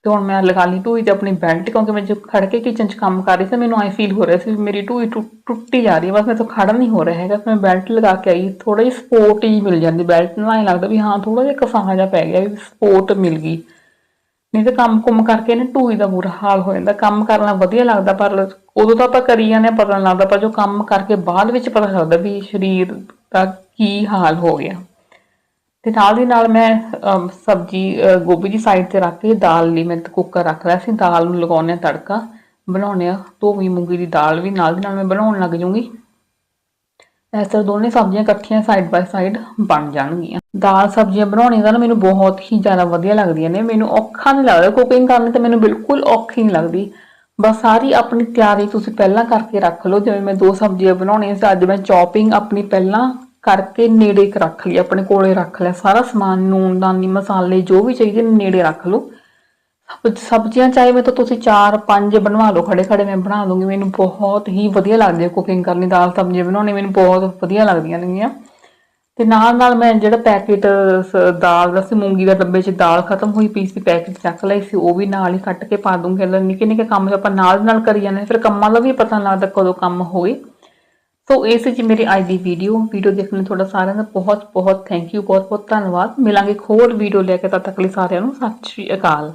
ਤੇ ਹੁਣ ਮੈਂ ਲਗਾ ਲਈ ਢੂਈ ਤੇ ਆਪਣੀ ਬੈਲਟ ਕਿਉਂਕਿ ਮੈਂ ਜੋ ਖੜ ਕੇ ਕਿਚਨ 'ਚ ਕੰਮ ਕਰ ਰਹੀ ਸੀ, ਮੈਨੂੰ ਐ ਫੀਲ ਹੋ ਰਿਹਾ ਸੀ ਵੀ ਮੇਰੀ ਢੂਈ ਟੁੱਟ- ਟੁੱਟੀ ਜਾ ਰਹੀ ਹੈ ਬਸ ਮੈਂ ਤਾਂ ਖੜ ਨਹੀਂ ਹੋ ਰਿਹਾ ਹੈਗਾ। ਮੈਂ ਬੈਲਟ ਲਗਾ ਕੇ ਆਈ ਥੋੜਾ ਜਿਹਾ ਸਪੋਰਟ ਹੀ ਮਿਲ ਜਾਂਦੀ ਬੈਲਟ ਨਾਲ ਐਂ ਲੱਗਦਾ ਵੀ ਹਾਂ ਥੋੜਾ ਜਿਹਾ ਕਸਾਹਾ ਜਿਹਾ ਪੈ ਗਿਆ ਵੀ ਸਪੋਰਟ ਮਿਲ ਗਈ। ਨਹੀਂ ਤਾਂ ਕੰਮ ਕੁਮ ਕਰਕੇ ਨਾ ਢੂਈ ਦਾ ਬੁਰਾ ਹਾਲ ਹੋ ਜਾਂਦਾ। ਕੰਮ ਕਰਨਾ ਵਧੀਆ ਲੱਗਦਾ ਪਰ ਉਦੋਂ ਤਾਂ ਆਪਾਂ ਕਰੀ ਜਾਂਦੇ ਹਾਂ, ਪਤਾ ਨਹੀਂ ਲੱਗਦਾ। ਪਰ ਜੋ ਕੰਮ ਕਰਕੇ ਬਾਅਦ ਵਿੱਚ ਪਤਾ ਲੱਗਦਾ ਵੀ ਸਰੀਰ ਦਾ ਕੀ ਹਾਲ ਹੋ ਗਿਆ। ਤੇ ਨਾਲ ਦੀ ਨਾਲ ਮੈਂ ਅਮ, ਸਬਜ਼ੀ ਅ, ਗੋਭੀ ਦੀ ਸਾਈਡ ਤੇ ਰੱਖ ਕੇ ਦਾਲ ਲਈ ਮੈਂ ਕੁੱਕਰ ਰੱਖ ਲਿਆ ਸੀ। ਦਾਲ ਨੂੰ ਲਗਾਉਂਦੇ ਹਾਂ ਤੜਕਾ ਬਣਾਉਂਦੇ ਆ ਧੋਵੀ ਮੂੰਗੀ ਦੀ ਦਾਲ ਵੀ ਨਾਲ ਦੀ ਨਾਲ ਮੈਂ ਬਣਾਉਣ ਲੱਗ ਜੂੰਗੀ ਇਸ ਤਰ੍ਹਾਂ ਦੋਨੇ ਸਬਜ਼ੀਆਂ ਇਕੱਠੀਆਂ ਸਾਈਡ ਬਾਈ ਸਾਈਡ ਬਣ ਜਾਣਗੀਆਂ। ਦਾਲ ਸਬਜ਼ੀਆਂ ਬਣਾਉਣੀਆਂ ਤਾਂ ਨਾ ਮੈਨੂੰ ਬਹੁਤ ਹੀ ਜ਼ਿਆਦਾ ਵਧੀਆ ਲੱਗਦੀਆਂ ਨੇ। ਮੈਨੂੰ ਔਖਾ ਨਹੀਂ ਲੱਗਦਾ ਕੁਕਿੰਗ ਕਰਨੀ ਤਾਂ ਮੈਨੂੰ ਬਿਲਕੁਲ ਔਖੀ ਨਹੀਂ ਲੱਗਦੀ। ਬਸ ਸਾਰੀ ਆਪਣੀ ਤਿਆਰੀ ਤੁਸੀਂ ਪਹਿਲਾਂ ਕਰਕੇ ਰੱਖ ਲਓ, ਜਿਵੇਂ ਮੈਂ ਦੋ ਸਬਜ਼ੀਆਂ ਬਣਾਉਣੀਆਂ ਸੀ, ਅੱਜ ਮੈਂ ਚੌਪਿੰਗ ਆਪਣੀ ਪਹਿਲਾਂ ਕਰਕੇ ਨੇੜੇ ਰੱਖ ਲਈ, ਆਪਣੇ ਕੋਲੇ ਰੱਖ ਲਿਆ। ਸਾਰਾ ਸਮਾਨ, ਨੂਨ, ਦਾਨੀ, ਮਸਾਲੇ, ਜੋ ਵੀ ਚਾਹੀਦੇ ਨੇੜੇ ਰੱਖ ਲਓ। ਸਬਜ਼ੀਆਂ ਚਾਹੇ ਮੈਂ ਤਾਂ ਤੁਸੀਂ 4 5 ਬਣਵਾ ਲਓ, ਖੜੇ ਖੜੇ ਮੈਂ ਬਣਾ ਦੂੰਗੀ, ਮੈਨੂੰ ਬਹੁਤ ਹੀ ਵਧੀਆ ਲੱਗਦੀ ਹੈ ਕੁਕਿੰਗ ਕਰਨੀ ਦਾਲ ਸਬਜ਼ੀ ਬਣਾਉਣੀ, ਮੈਨੂੰ ਬਹੁਤ ਵਧੀਆ ਲੱਗਦੀਆਂ ਨੇਗੀਆਂ। ਤੇ ਨਾਲ ਨਾਲ ਮੈਂ ਜਿਹੜਾ ਪੈਕੇਟ ਦਾਲ ਦਾ ਸੀ, ਮੂੰਗੀ ਦਾ ਡੱਬੇ 'ਚ ਦਾਲ ਖਤਮ ਹੋਈ ਪਈ ਸੀ ਪੈਕੇਟ ਚੱਕ ਲਈ ਸੀ, ਉਹ ਵੀ ਨਾਲ ਹੀ ਕੱਟ ਕੇ ਪਾ ਦੂੰਗੀ। ਅੰਦਰ ਨਿੱਕੇ ਨਿੱਕੇ ਕੰਮ ਆਪਾਂ ਨਾਲ ਨਾਲ ਕਰੀ ਜਾਂਦੇ ਫਿਰ ਕੰਮਾਂ ਦਾ ਵੀ ਪਤਾ ਨਹੀਂ ਲੱਗਦਾ ਕਦੋਂ ਕੰਮ ਹੋਏ। ਸੋ ਇਹ ਸੀ ਜੀ ਮੇਰੀ ਅੱਜ ਦੀ ਵੀਡੀਓ ਵੀਡੀਓ ਦੇਖਣ ਲਈ ਤੁਹਾਡਾ ਸਾਰਿਆਂ ਦਾ ਬਹੁਤ ਬਹੁਤ ਥੈਂਕ ਯੂ ਬਹੁਤ ਬਹੁਤ ਧੰਨਵਾਦ। ਮਿਲਾਂਗੇ ਇੱਕ ਹੋਰ ਵੀਡੀਓ ਲੈ ਕੇ, ਤਦ ਤੱਕ ਲਈ ਸਾਰਿਆਂ ਨੂੰ ਸਤਿ ਸ਼੍ਰੀ ਅਕਾਲ।